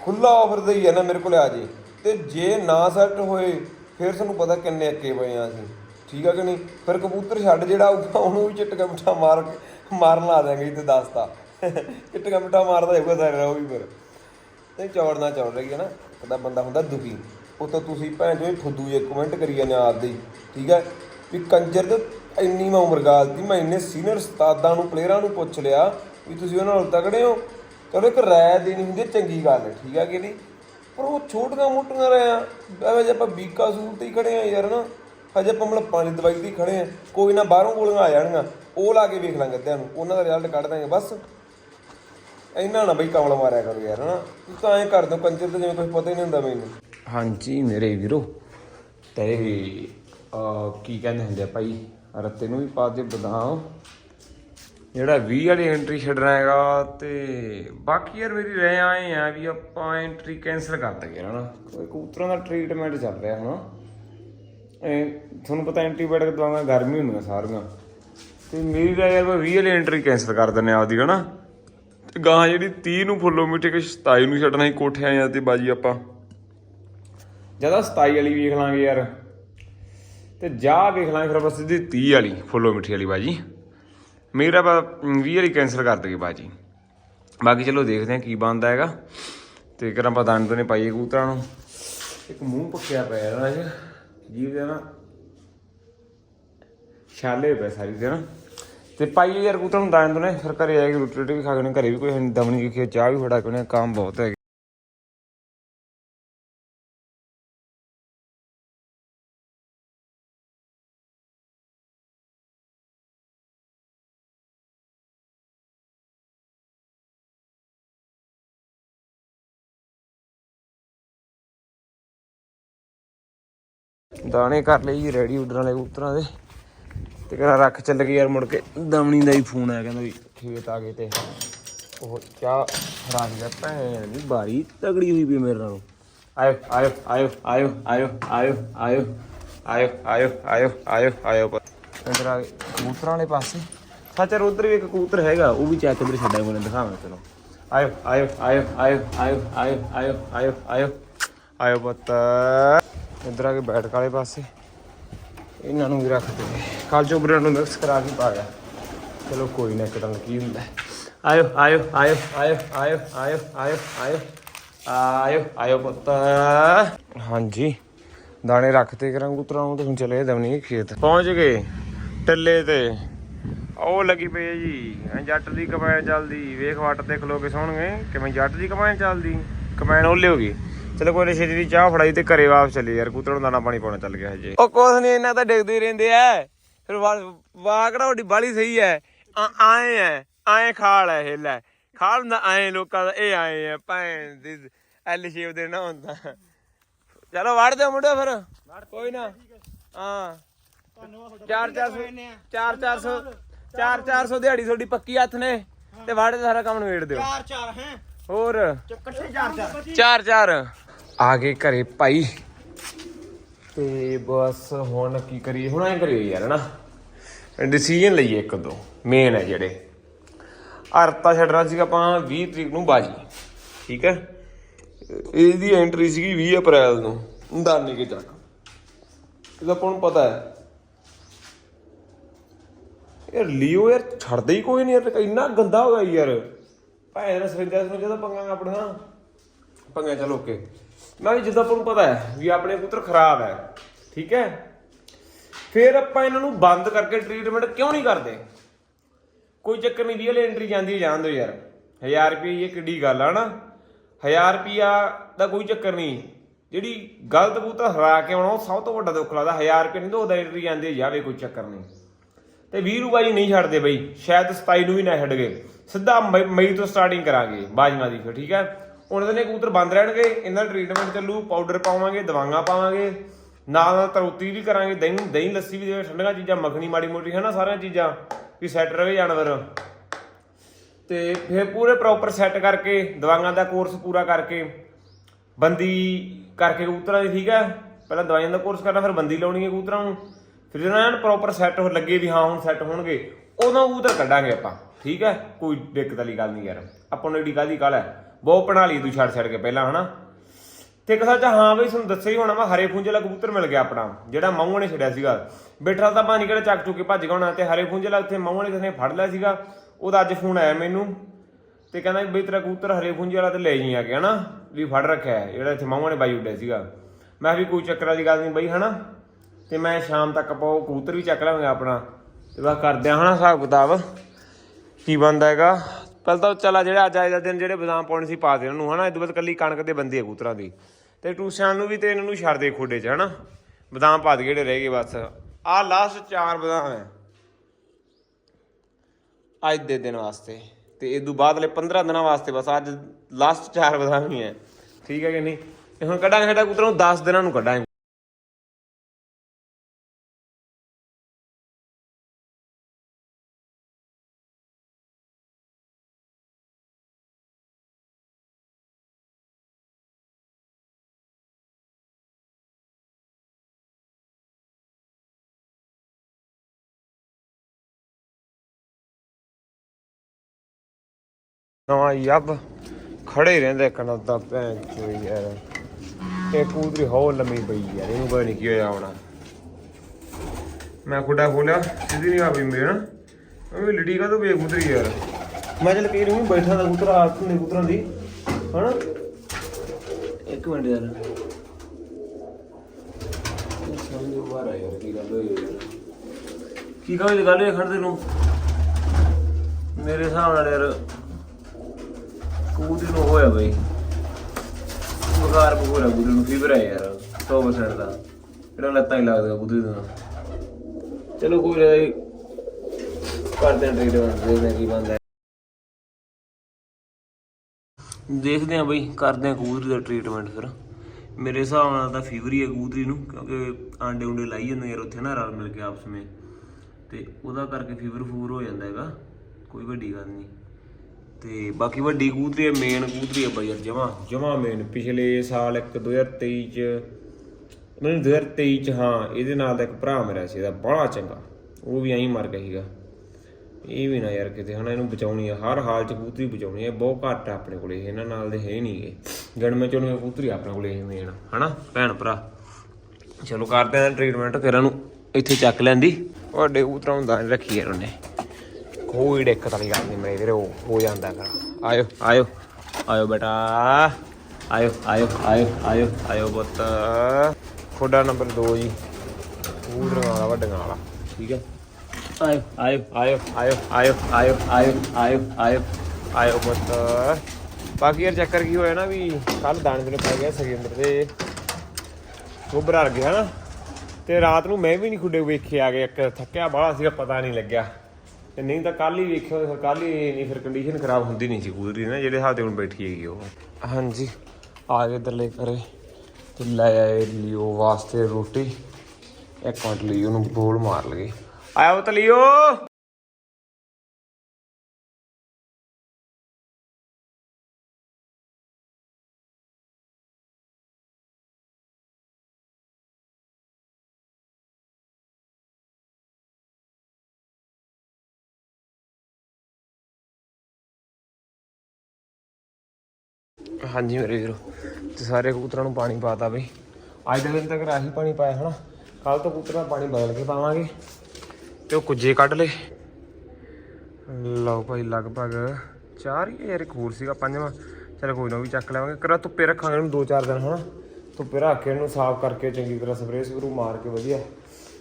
ਖੁੱਲਾ ਆਫਰ ਦੇ ਹੀ ਹੈ ਨਾ ਮੇਰੇ ਕੋਲੇ ਆ ਜੇ ਤੇ ਜੇ ਨਾ ਸੈੱਟ ਹੋਏ, ਫਿਰ ਤੁਹਾਨੂੰ ਪਤਾ ਕਿੰਨੇ ਅੱਕੇ ਪਏ ਆ ਅਸੀਂ। ਠੀਕ ਆ ਕਿ ਨਹੀਂ? ਫਿਰ ਕਬੂਤਰ ਛੱਡ ਜਿਹੜਾ ਆਊਗਾ, ਉਹਨੂੰ ਵੀ ਚਿੱਟਕਾ ਮਿੱਠਾ ਮਾਰ ਮਾਰਨ ਲਾ ਦਿਆਂਗੇ ਇੱਥੇ ਦੱਸਤਾ। ਚਿੱਟਕਾ ਮਿੱਠਾ ਮਾਰਦਾ ਜਾਊਗਾ ਸਾਰੇ ਉਹ ਵੀ ਫਿਰ। ਨਹੀਂ ਚੌੜ ਨਾ ਚੌੜ ਰਹੀ ਹੈ ਨਾ ਕਦਾ ਬੰਦਾ ਹੁੰਦਾ ਦੁਖੀ। ਉਹ ਤਾਂ ਤੁਸੀਂ ਭੈਣ ਜੋ ਫੁੱਦੂ ਜੇ ਕਮੈਂਟ ਕਰੀ ਜਾਂਦੇ ਆ ਆਪਦੇ ਠੀਕ ਹੈ ਵੀ ਕੰਜਰ ਦੇ ਇੰਨੀ ਮੈਂ ਉਮਰ ਗਾਲਤੀ, ਮੈਂ ਇੰਨੇ ਸੀਨੀਅਰ ਉਸਤਾਦਾਂ ਨੂੰ ਪਲੇਅਰਾਂ ਨੂੰ ਪੁੱਛ ਲਿਆ ਵੀ ਤੁਸੀਂ ਉਹਨਾਂ ਨਾਲ ਤਗੜੇ ਹੋ? ਚਲੋ ਇੱਕ ਰਾਇ ਦੇਣੀ ਹੁੰਦੀ ਚੰਗੀ ਗੱਲ ਹੈ ਠੀਕ ਹੈ ਕਿ ਨਹੀਂ? ਪਰ ਉਹ ਛੋਟੀਆਂ ਮੋਟੀਆਂ ਰਿਆਂ ਐਵੇਂ ਜੇ ਆਪਾਂ ਬੀਕਾ ਸੂਰ ਤੇ ਹੀ ਖੜੇ ਆ ਯਾਰ ਨਾ ਅਜੇ ਆਪਾਂ ਮਤਲਬ ਦੀ ਦਵਾਈ ਦੀ ਖੜੇ ਆ, ਕੋਈ ਨਾ ਬਾਹਰੋਂ ਗੋਲੀਆਂ ਆ ਜਾਣਗੀਆਂ, ਉਹ ਲਾ ਕੇ ਵੇਖ ਲਾਂਗੇ ਅੱਧਿਆਂ ਨੂੰ, ਉਹਨਾਂ ਦਾ ਰਿਜ਼ਲਟ ਕੱਢ ਦਾਂਗੇ, ਬਸ। ਇੰਨਾ ਨਾ ਬਈ ਕਮਲ ਮਾਰਿਆ ਕਰੋ ਯਾਰ, ਹਨਾ? ਤੂੰ ਤਾਂ ਐਂ ਕਰ ਦੋ, ਕੰਜਰ ਤੇ ਜਿਵੇਂ ਕੁਝ ਪਤਾ ਹੀ ਨਹੀਂ ਹੁੰਦਾ ਮੈਨੂੰ। ਹਾਂਜੀ, ਮੇਰੇ ਵੀਰੋ ਤੇਰੇ ਵੀ ਕੀ ਕਹਿੰਦੇ ਹੁੰਦੇ ਆ ਭਾਈ, ਰੱਤੇ ਨੂੰ ਵੀ ਪਾ ਦੇ ਬਦਾਮ। ਜਿਹੜਾ 20 ਵਾਲੀ ਐਂਟਰੀ ਛੱਡਣਾ ਹੈਗਾ, ਤੇ ਬਾਕੀ ਯਾਰ ਮੇਰੀ ਰਹਿ ਆਏ ਆ ਵੀ ਆਪਾਂ ਐਂਟਰੀ ਕੈਨਸਲ ਕਰ ਦਈਏ ਹਨਾ? ਕੋਈ ਕਬੂਤਰਾਂ ਦਾ ਟ੍ਰੀਟਮੈਂਟ ਚੱਲ ਰਿਹਾ, ਹਨਾ? ਇਹ ਤੁਹਾਨੂੰ ਪਤਾ ਐਂਟੀਬਾਇਓਟਿਕ ਦਵਾਵਾਂ ਗਰਮੀ ਹੁੰਦੀਆਂ ਸਾਰੀਆਂ। ਤੇ ਮੇਰੀ ਰਾਏ ਯਾਰ ਮੈਂ 20 ਵਾਲੀ ਐਂਟਰੀ ਕੈਨਸਲ ਕਰ ਦਿੰਨੇ ਆਪਦੀ, ਹਨਾ? ਤੇ ਗਾਂ ਜਿਹੜੀ 30 ਨੂੰ ਫੁੱਲੋ ਮਿੱਟੇ ਕਿ 27 ਨੂੰ ਛੱਡਣਾ ਸੀ ਕੋਠਿਆਂ ਜਾਂ ਤੇ ਬਾਜੀ ਆਪਾਂ। ਜ਼ਿਆਦਾ 27 ਵਾਲੀ ਵੇਖ ਲਾਂਗੇ ਯਾਰ। ਤੇ ਜਾ ਵੇਖ ਲਾਂਗੇ, ਫਿਰ ਆਪਾਂ ਸਿੱਧੀ 30 ਵਾਲੀ ਫੁੱਲੋ ਮਿੱਠੀ ਵਾਲੀ ਬਾਜੀ। ਮੇਰਾ ਆਪਾਂ 20 ਵਾਲੀ ਕੈਨਸਲ ਕਰ ਦਈਏ ਬਾਜੀ। ਬਾਕੀ ਚਲੋ ਦੇਖਦੇ ਹਾਂ ਕੀ ਬਣਦਾ ਹੈਗਾ। ਤੇ ਕਿਰਾਂ ਆਪਾਂ ਦਾਣੇ ਤੋਂ ਪਾਈਏ ਕਬੂਤਰਾਂ ਨੂੰ। ਇੱਕ ਮੂੰਹ ਪੱਕਿਆ ਪਿਆ ਇਹਦਾ ਅੱਜ। ਜੀਵ ਦੇ ਨਾ ਛਾਲੇ ਪਏ ਸਾਰੀ ਦੇ ਨਾ। ਤੇ ਪਾਈਏ ਯਾਰ ਕਬੂਤਰਾਂ ਨੂੰ ਦਾਣੇ ਤੋਂ ਫਿਰ ਘਰੇ ਆਏ ਰੋਟੀ ਰੋਟੀ ਵੀ ਖਾ ਕੇ ਨੇ ਘਰੇ ਵੀ ਕੋਈ ਦਮ ਨਹੀਂ ਕਿ ਚਾਹ ਵੀ ਫੜਾ ਕੇ ਨੇ ਕੰਮ ਬਹੁਤ ਹੈ ਦਾਣੇ ਕਰ ਲਈ ਜੀ ਰੈਡੀ ਉਡਣ ਵਾਲੇ ਕਬੂਤਰਾਂ ਦੇ ਤੇ ਕਹਿੰਦਾ ਰੱਖ ਚੱਲ ਗਈ ਯਾਰ ਮੁੜ ਕੇ ਦਮਣੀ ਦਾ ਹੀ ਫੋਨ ਆਇਆ ਕਹਿੰਦਾ ਵੀ ਖੇਤ ਆ ਗਏ ਤੇ ਉਹ ਚਾਹ ਫੜਾ ਗਿਆ ਭੈਣ ਦੀ ਬਾਰੀ ਤਗੜੀ ਹੋਈ ਪਈ ਮੇਰੇ ਨਾਲ ਆਇਓ ਆਇਓ ਆਇਓ ਆਇਓ ਆਇਓ ਆਇਓ ਆਇਓ ਆਇਓ ਆਇਓ ਆਇਓ ਆਇਓ ਆਇਓ ਇਧਰ ਆ ਗਏ ਕਬੂਤਰਾਂ ਵਾਲੇ ਪਾਸੇ ਸੱਚ ਯਾਰ ਉਧਰ ਵੀ ਇੱਕ ਕਬੂਤਰ ਹੈਗਾ ਉਹ ਵੀ ਚੈੱਕ ਇਧਰ ਛੱਡਿਆ ਮੈਨੂੰ ਦਿਖਾਵਾਂ ਚਲੋ ਆਇਓ ਆਇਓ ਆਇਓ ਆਇਓ ਆਇਓ ਆਇਓ ਆਇਓ ਆਇਓ ਆਇਓ ਆਇਓ ਪੁੱਤ ਇੱਧਰ ਆ ਕੇ ਬੈਠਕ ਵਾਲੇ ਪਾਸੇ। ਇਹਨਾਂ ਨੂੰ ਵੀ ਰੱਖ ਦੇ ਕੱਲ ਚੋਬਰੇ ਨੂੰ ਮਿਕਸ ਕਰਾ ਕੇ ਪਾ ਗਿਆ। ਚਲੋ ਕੋਈ ਨਾ, ਇੱਕ ਦਮ ਕੀ ਹੁੰਦਾ। ਆਇਓ ਆਇਓ ਆਇਓ ਆਇਓ ਆਇਓ ਆਇਓ ਆਇਓ ਆਇਓ ਆਇਓ ਆਇਓ ਪੁੱਤ। ਹਾਂਜੀ। ਦਾਣੇ ਰੱਖਤੇ ਕਰਾਂ ਕਬੂਤਰਾਂ ਨੂੰ, ਤੇ ਹੁਣ ਚਲੇ ਦਵਨੀ ਖੇਤ। ਪਹੁੰਚ ਗਏ ਟੱਲੇ ਤੇ। ਉਹ ਲੱਗੀ ਪਈ ਹੈ ਜੀ। ਜੱਟ ਦੀ ਕਮਾਇਣ ਚੱਲਦੀ। ਵੇਖ ਵੱਟ ਤੇ ਖਲੋ ਕੇ ਸੌਣਗੇ। ਕਿਵੇਂ ਜੱਟ ਦੀ ਕਮਾਇਣ ਚੱਲਦੀ। ਕਮਾਇਣ ਉਹਲੇ ਹੋ ਗਈ ਚਲੋ ਕੋਈ ਨਾ ਛੇਤੀ ਦੀ ਚਾਹ ਫੜਾਈ ਤੇ ਘਰੇ ਵਾਪਸ ਚੱਲੇ ਯਾਰ ਕਬੂਤਰਾਂ ਨੂੰ ਦਾਣਾ ਪਾਣੀ ਪਾਉਣਾ ਚੱਲ ਗਿਆ ਹਜੇ। ਉਹ ਕੁਛ ਨਹੀਂ ਇਹਨਾਂ ਤਾਂ ਡਿੱਗਦੇ ਰਹਿੰਦੇ ਐ ਫਿਰ ਵਾਕੜਾ ਤੁਹਾਡੀ ਬਾਲੀ ਸਹੀ ਐ। ਆਏ ਐ ਆਏ ਖਾਲ ਐ ਇਹ ਲੈ। ਖਾਲ ਹੁੰਦਾ ਆਏ ਲੋਕਾਂ ਦਾ ਇਹ ਆਏ ਐ ਭੈਣ ਦੀ ਐਲ ਸ਼ੇਪ ਦੇ ਨਾ ਹੁੰਦਾ। ਚਲੋ ਵੜ ਦਿਓ ਮੁੰਡੇ ਫਿਰ। ਕੋਈ ਨਾ। ਹਾਂ। ਚਾਰ ਚਾਰ ਸੌ ਚਾਰ ਚਾਰ ਸੌ ਚਾਰ ਚਾਰ ਸੌ ਦਿਹਾੜੀ ਤੁਹਾਡੀ ਪੱਕੀ ਹੱਥ ਨੇ। ਤੇ ਵਾੜੇ ਦਾ ਸਾਰਾ ਕੰਮ ਨਿਬੇੜ ਦਿਓ। ਚਾਰ ਚਾਰ ਹੈ। ਹੋਰ। ਇਕੱਠੇ ਚਾਰ ਚਾਰ। ਚਾਰ ਚਾਰ। ਆ ਗਏ ਘਰੇ ਭਾਈ। ਤੇ ਬਸ ਹੁਣ ਕੀ ਕਰੀਏ? ਹੁਣ ਐ ਕਰੀਏ ਯਾਰ ਨਾ ਡਿਸੀਜਨ ਲਈਏ ਇੱਕ ਦੋ ਮੇਨ ਹੈ ਜਿਹੜੇ। ਅਰਤਾ ਛੱਡਣਾ ਸੀਗਾ ਆਪਾਂ 20 ਤਰੀਕ ਨੂੰ ਬਾਜੀ, ਠੀਕ ਹੈ? ਇਹਦੀ ਐਂਟਰੀ ਸੀਗੀ 20 ਅਪ੍ਰੈਲ ਨੂੰ ਦਾਨੇ ਕੇ ਚੱਕ। ਇਹਦਾ ਆਪਾਂ ਨੂੰ ਪਤਾ ਹੈ। ਯਾਰ ਲਿਓ ਯਾਰ, ਛੱਡਦਾ ਹੀ ਕੋਈ ਨਹੀਂ ਯਾਰ ਇੰਨਾ ਗੰਦਾ ਹੋ ਗਿਆ ਯਾਰ। ਭਾਵੇਂ ਨਾ ਸਰਿੰਜਾ ਸਰਿੰਜਾ ਦਾ ਪੰਗਾ ਆਪਣਾ ਪੰਗਾ ਚਲੋ ਓਕੇ ਮੈਂ ਵੀ ਜਿੱਦਾਂ ਆਪਾਂ ਨੂੰ ਪਤਾ ਹੈ ਵੀ ਆਪਣੇ ਪੁੱਤਰ ਖਰਾਬ ਹੈ, ਠੀਕ ਹੈ? ਫਿਰ ਆਪਾਂ ਇਹਨਾਂ ਨੂੰ ਬੰਦ ਕਰਕੇ ਟ੍ਰੀਟਮੈਂਟ ਕਿਉਂ ਨਹੀਂ ਕਰਦੇ? ਕੋਈ ਚੱਕਰ ਨਹੀਂ ਰੀਅਲ ਐਂਟਰੀ ਜਾਂਦੀ ਜਾਣ ਦਿਓ ਯਾਰ। 1000 ਰੁਪਏ ਇਹ ਕਿੱਡੀ ਗੱਲ ਆ ਨਾ 1000 ਰੁਪਿਆ ਦਾ ਕੋਈ ਚੱਕਰ ਨਹੀਂ। ਜਿਹੜੀ ਗਲਤ ਕਬੂਤਰ ਹਰਾ ਕੇ ਆਉਣਾ, ਉਹ ਸਭ ਤੋਂ ਵੱਡਾ ਦੁੱਖ ਲੱਗਦਾ। 1000 ਰੁਪਏ ਨਹੀਂ ਤਾਂ ਉਹਦਾ ਐਂਟਰੀ ਜਾਂਦੀ ਜਾਵੇ, ਕੋਈ ਚੱਕਰ ਨਹੀਂ। ਤੇ 20 ਰੁਪਏ ਜੀ ਨਹੀਂ ਛੱਡਦੇ ਬਈ, ਸ਼ਾਇਦ 27 ਨੂੰ ਵੀ ਨਾ ਛੱਡ ਗਏ। ਸਿੱਧਾ ਮਈ ਮਈ ਤੋਂ ਸਟਾਰਟਿੰਗ ਕਰਾਂਗੇ ਬਾਜੀਆਂ ਦੀ ਫਿਰ, ਠੀਕ ਹੈ? ਉਹਨਾਂ ਦੇ ਨੇ ਕਬੂਤਰ ਬੰਦ ਰਹਿਣਗੇ, ਇਹਨਾਂ ਦਾ ਟ੍ਰੀਟਮੈਂਟ ਚੱਲੂ ਪਾਊਡਰ ਪਾਵਾਂਗੇ ਦਵਾਈਆਂ ਪਾਵਾਂਗੇ, ਨਾਲ ਨਾਲ ਤਰੋਤੀ ਵੀ ਕਰਾਂਗੇ, ਦਹੀਂ ਦਹੀਂ ਲੱਸੀ ਵੀ ਦੇਵੇ ਠੰਡੀਆਂ ਚੀਜ਼ਾਂ, ਮੱਖਣੀ ਮਾੜੀ ਮੋਟੀ ਹੈ ਨਾ ਸਾਰੀਆਂ ਚੀਜ਼ਾਂ, ਵੀ ਸੈੱਟ ਰਵੇ ਜਾਨਵਰ। ਤੇ ਫਿਰ ਪੂਰੇ ਪ੍ਰੋਪਰ ਸੈੱਟ ਕਰਕੇ ਦਵਾਈਆਂ ਦਾ ਕੋਰਸ ਪੂਰਾ ਕਰਕੇ, ਬੰਦੀ ਕਰਕੇ ਕਬੂਤਰਾਂ ਦੀ, ਠੀਕ ਹੈ? ਪਹਿਲਾਂ ਦਵਾਈਆਂ ਦਾ ਕੋਰਸ ਕਰਨਾ, ਫਿਰ ਬੰਦੀ ਲਾਉਣੀ ਹੈ ਕਬੂਤਰਾਂ ਨੂੰ। ਫਿਰ ਜਦੋਂ ਐਨ ਪ੍ਰੋਪਰ ਸੈੱਟ ਹੋ ਲੱਗੇ ਵੀ ਹਾਂ, ਹੁਣ ਸੈੱਟ ਹੋਣਗੇ, ਉਦੋਂ ਕਬੂਤਰ ਕੱਢਾਂਗੇ ਆਪਾਂ, ਠੀਕ ਹੈ? ਕੋਈ ਦਿੱਕਤ ਵਾਲੀ ਗੱਲ ਨਹੀਂ ਯਾਰ, ਆਪਾਂ ਨੂੰ ਏਡੀ ਕਾਹਦੀ ਗੱਲ ਹੈ? ਬਹੁਤ ਬਣਾ ਤੂੰ ਛੱਡ ਛੱਡ ਕੇ ਪਹਿਲਾਂ, ਹਨਾ? ਤੇ ਇੱਕ ਸੱਚ ਹਾਂ ਬਈ, ਤੁਹਾਨੂੰ ਦੱਸਿਆ ਹੀ ਹੋਣਾ ਵਾ, ਹਰੇ ਫੁੰਜੇ ਵਾਲਾ ਕਬੂਤਰ ਮਿਲ ਗਿਆ ਆਪਣਾ, ਜਿਹੜਾ ਮਾਊ ਨੇ ਛੱਡਿਆ ਸੀਗਾ। ਬੈਠਾ ਤਾਂ ਪਾਣੀ ਕਿਹੜਾ ਚੱਕ ਚੁੱਕ ਕੇ ਭੱਜ ਗਿਆ ਹੋਣਾ, ਤੇ ਹਰੇ ਫੁੰਜੇ ਵਾਲਾ ਉੱਥੇ ਮਾਊ ਨੇ ਕਿਸੇ ਨੇ ਫੜ ਲਿਆ ਸੀਗਾ। ਉਹਦਾ ਅੱਜ ਫੋਨ ਆਇਆ ਮੈਨੂੰ, ਤੇ ਕਹਿੰਦਾ ਬਈ, ਤੇਰਾ ਕਬੂਤਰ ਹਰੇ ਫੁੰਜੇ ਵਾਲਾ ਤੇ ਲੈ ਜੀ ਆ ਗਿਆ ਨਾ ਵੀ ਫੜ ਰੱਖਿਆ ਜਿਹੜਾ ਇੱਥੇ ਮਾਊ ਨੇ ਬਾਈ ਉੱਡਿਆ ਸੀਗਾ। ਮੈਂ ਵੀ ਕੋਈ ਚੱਕਰ ਵਾਲੀ ਗੱਲ ਨਹੀਂ ਬਈ, ਹਨਾ? ਤੇ ਮੈਂ ਸ਼ਾਮ ਤੱਕ ਆਪਾਂ ਉਹ ਕਬੂਤਰ ਵੀ ਚੱਕ ਲਵਾਂਗਾ ਆਪਣਾ। ਤੇ ਬਸ ਕਰਦੇ ਆ, ਹਨਾ ਹਿਸਾਬ ਕਿਤਾਬ ਕੀ ਬੰਦਾ ਹੈਗਾ? ਪਹਿਲਾਂ ਤਾਂ ਚਲਾ ਜਿਹੜਾ ਅੱਜ ਆਏ ਦਾ ਦਿਨ ਜਿਹੜੇ ਬਦਾਮ ਪਾਉਣੇ ਸੀ ਪਾ ਦੇ ਉਹਨਾਂ ਨੂੰ, ਹਨਾ? ਇਹ ਤੋਂ ਬਾਅਦ ਕੱਲੀ ਕਣਕ ਦੇ ਬੰਦੀ ਹੈ ਕਬੂਤਰਾਂ ਦੀ। ਤੇ ਟੂਸਿਆਂ ਨੂੰ ਵੀ ਤੇ ਇਹਨਾਂ ਨੂੰ ਛੱਡ ਦੇ ਖੋਡੇ 'ਚ, ਹਨਾ? ਬਦਾਮ ਪਾ ਦੇ ਜਿਹੜੇ ਰਹਿ ਗਏ ਬਸ। ਆਹ ਲਾਸਟ ਚਾਰ ਬਦਾਮ ਹੈ ਅੱਜ ਦੇ ਦਿਨ ਵਾਸਤੇ। ਤੇ ਇਹ ਤੋਂ ਬਾਅਦਲੇ 15 ਦਿਨਾਂ ਵਾਸਤੇ ਬਸ ਅੱਜ ਲਾਸਟ ਚਾਰ ਬਦਾਮ ਹੀ ਹੈ ਠੀਕ ਹੈ ਕਿ ਨਹੀਂ? ਤੇ ਹੁਣ ਕੱਢਾਂਗੇ ਸਾਡਾ ਕਬੂਤਰਾਂ ਨੂੰ 10 ਦਿਨਾਂ ਨੂੰ ਕੱਢਾਂਗੇ। ਨਵਾਂ ਯੱਬ ਖੜੇ ਹੀ ਰਹਿੰਦੇ ਤਾਂ ਭੈਣ ਚੋ ਯਾਰ। ਇਹ ਕੂਦਰੀ ਹੋ ਲੰਮੀ ਪਈ ਯਾਰ ਇਹਨੂੰ ਪਤਾ ਨਹੀਂ ਕੀ ਹੋਇਆ ਹੋਣਾ। ਮੈਂ ਖੁੱਡਾ ਖੋਲਿਆ ਸਿੱਧੀ ਨਹੀਂ ਆ ਪਈ ਮੇਰੇ ਨਾ ਉਹ ਵੀ ਲੜੀ ਕਾ ਤੋਂ ਬੇ ਕੂਦਰੀ ਯਾਰ? ਮੈਂ ਚੱਲ ਕਈ ਨੂੰ ਬੈਠਾ ਦਾ ਕੂਤਰਾ ਆਤ ਨੇ ਕੂਤਰਾਂ ਦੀ। ਹਨਾ? ਇੱਕ ਮਿੰਟ ਯਾਰ। ਸਮਝੋ ਯਾਰ ਕੀ ਗੱਲ ਹੋਈ ਯਾਰ ਕੀ ਕਹਾਂ ਗੱਲ ਇਹ ਖੜਦੇ ਨੂੰ ਮੇਰੇ ਹਿਸਾਬ ਨਾਲ ਯਾਰ ਕੂਦਰੀ ਨੂੰ ਹੋਇਆ ਬਈ। ਬੁਖਾਰ ਬੁਖਾਰ ਆ ਨੂੰ ਫੀਵਰ ਹੈ ਯਾਰ 100% ਦਾ। ਇਹਦਾ ਲੱਤਾਂ ਹੀ ਲੱਗਦਾ ਕੂਦਰੀ ਦਾ ਚਲੋ ਕੋਈ ਨਹੀਂ ਕਰਦੇ ਆਂ ਟ੍ਰੀਟਮੈਂਟ ਦੇਖਦੇ ਹਾਂ ਕੀ ਬੰਦਾ ਦੇਖਦੇ ਆਂ ਬਈ, ਕਰਦੇ ਆਂ ਕੂਦਰੀ ਦਾ ਟ੍ਰੀਟਮੈਂਟ ਫਿਰ। ਮੇਰੇ ਹਿਸਾਬ ਨਾਲ ਤਾਂ ਫੀਵਰ ਹੀ ਹੈ ਕੂਦਰੀ ਨੂੰ, ਕਿਉਂਕਿ ਆਂਡੇ ਉਂਡੇ ਲਾਈ ਜਾਂਦੇ ਯਾਰ, ਉੱਥੇ ਨਾ ਰਲ ਮਿਲ ਕੇ ਆਪਸ ਵਿੱਚ। ਤੇ ਉਹਦਾ ਕਰਕੇ ਫੀਵਰ ਫੂਰ ਹੋ ਜਾਂਦਾ ਹੈਗਾ, ਕੋਈ ਵੱਡੀ ਗੱਲ ਨਹੀਂ। ਤੇ ਬਾਕੀ ਵੱਡੀ ਕੂਦਰੀ ਹੈ ਮੇਨ ਕੂਦਰੀ ਹੈ ਬਾਈ ਯਾਰ, ਜਮਾ ਜਮਾ ਮੇਨ ਪਿਛਲੇ ਸਾਲ ਇੱਕ 2023 ਚ ਮੈਨੂੰ 2023 ਚ ਹਾਂ, ਇਹਦੇ ਨਾਲ ਦਾ ਇੱਕ ਭਰਾ ਮੇਰਾ ਸੀ, ਇਹਦਾ ਬੜਾ ਚੰਗਾ। ਉਹ ਵੀ ਐਂ ਮਰ ਗਿਆ ਸੀਗਾ। ਇਹ ਵੀ ਨਾ ਯਾਰ ਕਿਤੇ, ਹਨਾ, ਇਹਨੂੰ ਬਚਾਉਣੀ ਆ। ਹਰ ਹਾਲ ਚ ਕਬੂਤਰੀ ਬਚਾਉਣੀ ਆ ਬਹੁਤ ਘੱਟ ਆ ਆਪਣੇ ਕੋਲੇ, ਇਹਨਾਂ ਨਾਲ ਦੇ ਹੈ ਨਹੀਂਗੇ ਗਣਮੇ ਚੋਂ ਕਬੂਤਰੀ ਆਪਣੇ ਕੋਲੇ ਇਹ ਮੇਨ ਹਨਾ, ਭੈਣ ਭਰਾ। ਚਲੋ, ਕਰਦੇ ਆਂ ਟ੍ਰੀਟਮੈਂਟ ਫਿਰ ਇਹਨੂੰ, ਇੱਥੇ ਚੱਕ ਲੈਂਦੀ। ਵੱਡੇ ਕੂਤਰਾ ਹੁੰਦਾ ਰੱਖੀ ਯਾਰ ਉਹਨੇ। ਕੋਈ ਦਿੱਕਤ ਵਾਲੀ ਗੱਲ ਨਹੀਂ ਮੇਰੇ ਵੀਰੇ ਉਹ ਹੋ ਜਾਂਦਾ ਕਰ ਆਇਓ ਆਇਓ ਆਇਓ ਬੇਟਾ ਆਇਓ ਆਇਓ ਆਇਓ ਆਇਓ ਆਇਓ ਪੁੱਤ ਖੋਡਾ ਨੰਬਰ 2 ਜੀ ਕਬੂਤਰਾਂ ਵਾਲਾ ਵੱਡੀਆਂ ਵਾਲਾ ਠੀਕ ਹੈ ਆਇਓ ਆਇਓ ਆਇਓ ਆਇਓ ਆਇਓ ਆਇਓ ਆਇਓ ਆਇਓ ਆਇਓ ਆਇਓ ਪੁੱਤ ਬਾਕੀ ਯਾਰ ਚੱਕਰ ਕੀ ਹੋਇਆ ਨਾ ਵੀ ਕੱਲ ਦਾਣੇ ਦੇ ਪੈ ਗਿਆ ਸਰੀਂਦਰ ਦੇ ਗੋਬਰ ਆ ਗਿਆ ਨਾ ਤੇ ਰਾਤ ਨੂੰ ਮੈਂ ਵੀ ਨਹੀਂ ਖੁੱਡੇ ਵੇਖੇ ਆ ਗਏ ਇੱਕ ਥੱਕਿਆ ਬਾਹਲਾ ਸੀਗਾ ਪਤਾ ਨਹੀਂ ਲੱਗਿਆ ਤੇ ਨਹੀਂ ਤਾਂ ਕੱਲ ਹੀ ਵੇਖਿਆ ਫਿਰ ਕੱਲ ਹੀ ਨਹੀਂ ਫਿਰ ਕੰਡੀਸ਼ਨ ਖਰਾਬ ਹੁੰਦੀ ਨਹੀਂ ਸੀ ਕੂਦਰੀ ਨਾ ਜਿਹੜੇ ਹਾਲ ਤੇ ਹੁਣ ਬੈਠੀ ਹੈਗੀ ਉਹ। ਹਾਂਜੀ ਆ ਗਏ ਇਧਰਲੇ ਘਰੇ ਤੇ ਲੈ ਆਏ ਲਿਓ ਵਾਸਤੇ ਰੋਟੀ। ਇੱਕ ਮਿੰਟ ਲਈ ਉਹਨੂੰ ਬੋਲ ਮਾਰ ਲਗੇ ਆਇਆ ਉਹ ਲਿਓ। ਹਾਂਜੀ ਮੇਰੇ ਵੀਰੋ, ਤੇ ਸਾਰੇ ਕਬੂਤਰਾਂ ਨੂੰ ਪਾਣੀ ਪਾਤਾ ਬਈ। ਅੱਜ ਦੇ ਦਿਨ ਤੱਕ ਆਹੀ ਪਾਣੀ ਪਾਇਆ, ਹਨਾ? ਕੱਲ ਤੋਂ ਕਬੂਤਰਾਂ ਦਾ ਪਾਣੀ ਬਦਲ ਕੇ ਪਾਵਾਂਗੇ ਤੇ ਉਹ ਕੁੱਜੇ ਕੱਢ ਲੇ ਲਓ ਭਾਈ, ਲਗਭਗ ਚਾਰ ਹੀ ਯਾਰ, ਇੱਕ ਹੋਰ ਸੀਗਾ, ਪੰਜਵਾਂ। ਚਲ ਕੋਈ ਨਾ ਵੀ ਚੱਕ ਲਵਾਂਗੇ। ਕਰਾ ਧੁੱਪੇ ਰੱਖਾਂਗੇ ਇਹਨੂੰ ਦੋ ਚਾਰ ਦਿਨ, ਹਨਾ? ਧੁੱਪੇ ਰੱਖ ਕੇ ਇਹਨੂੰ ਸਾਫ਼ ਕਰਕੇ ਚੰਗੀ ਤਰ੍ਹਾਂ ਸਪਰੇਅ ਸਪਰੂ ਮਾਰ ਕੇ ਵਧੀਆ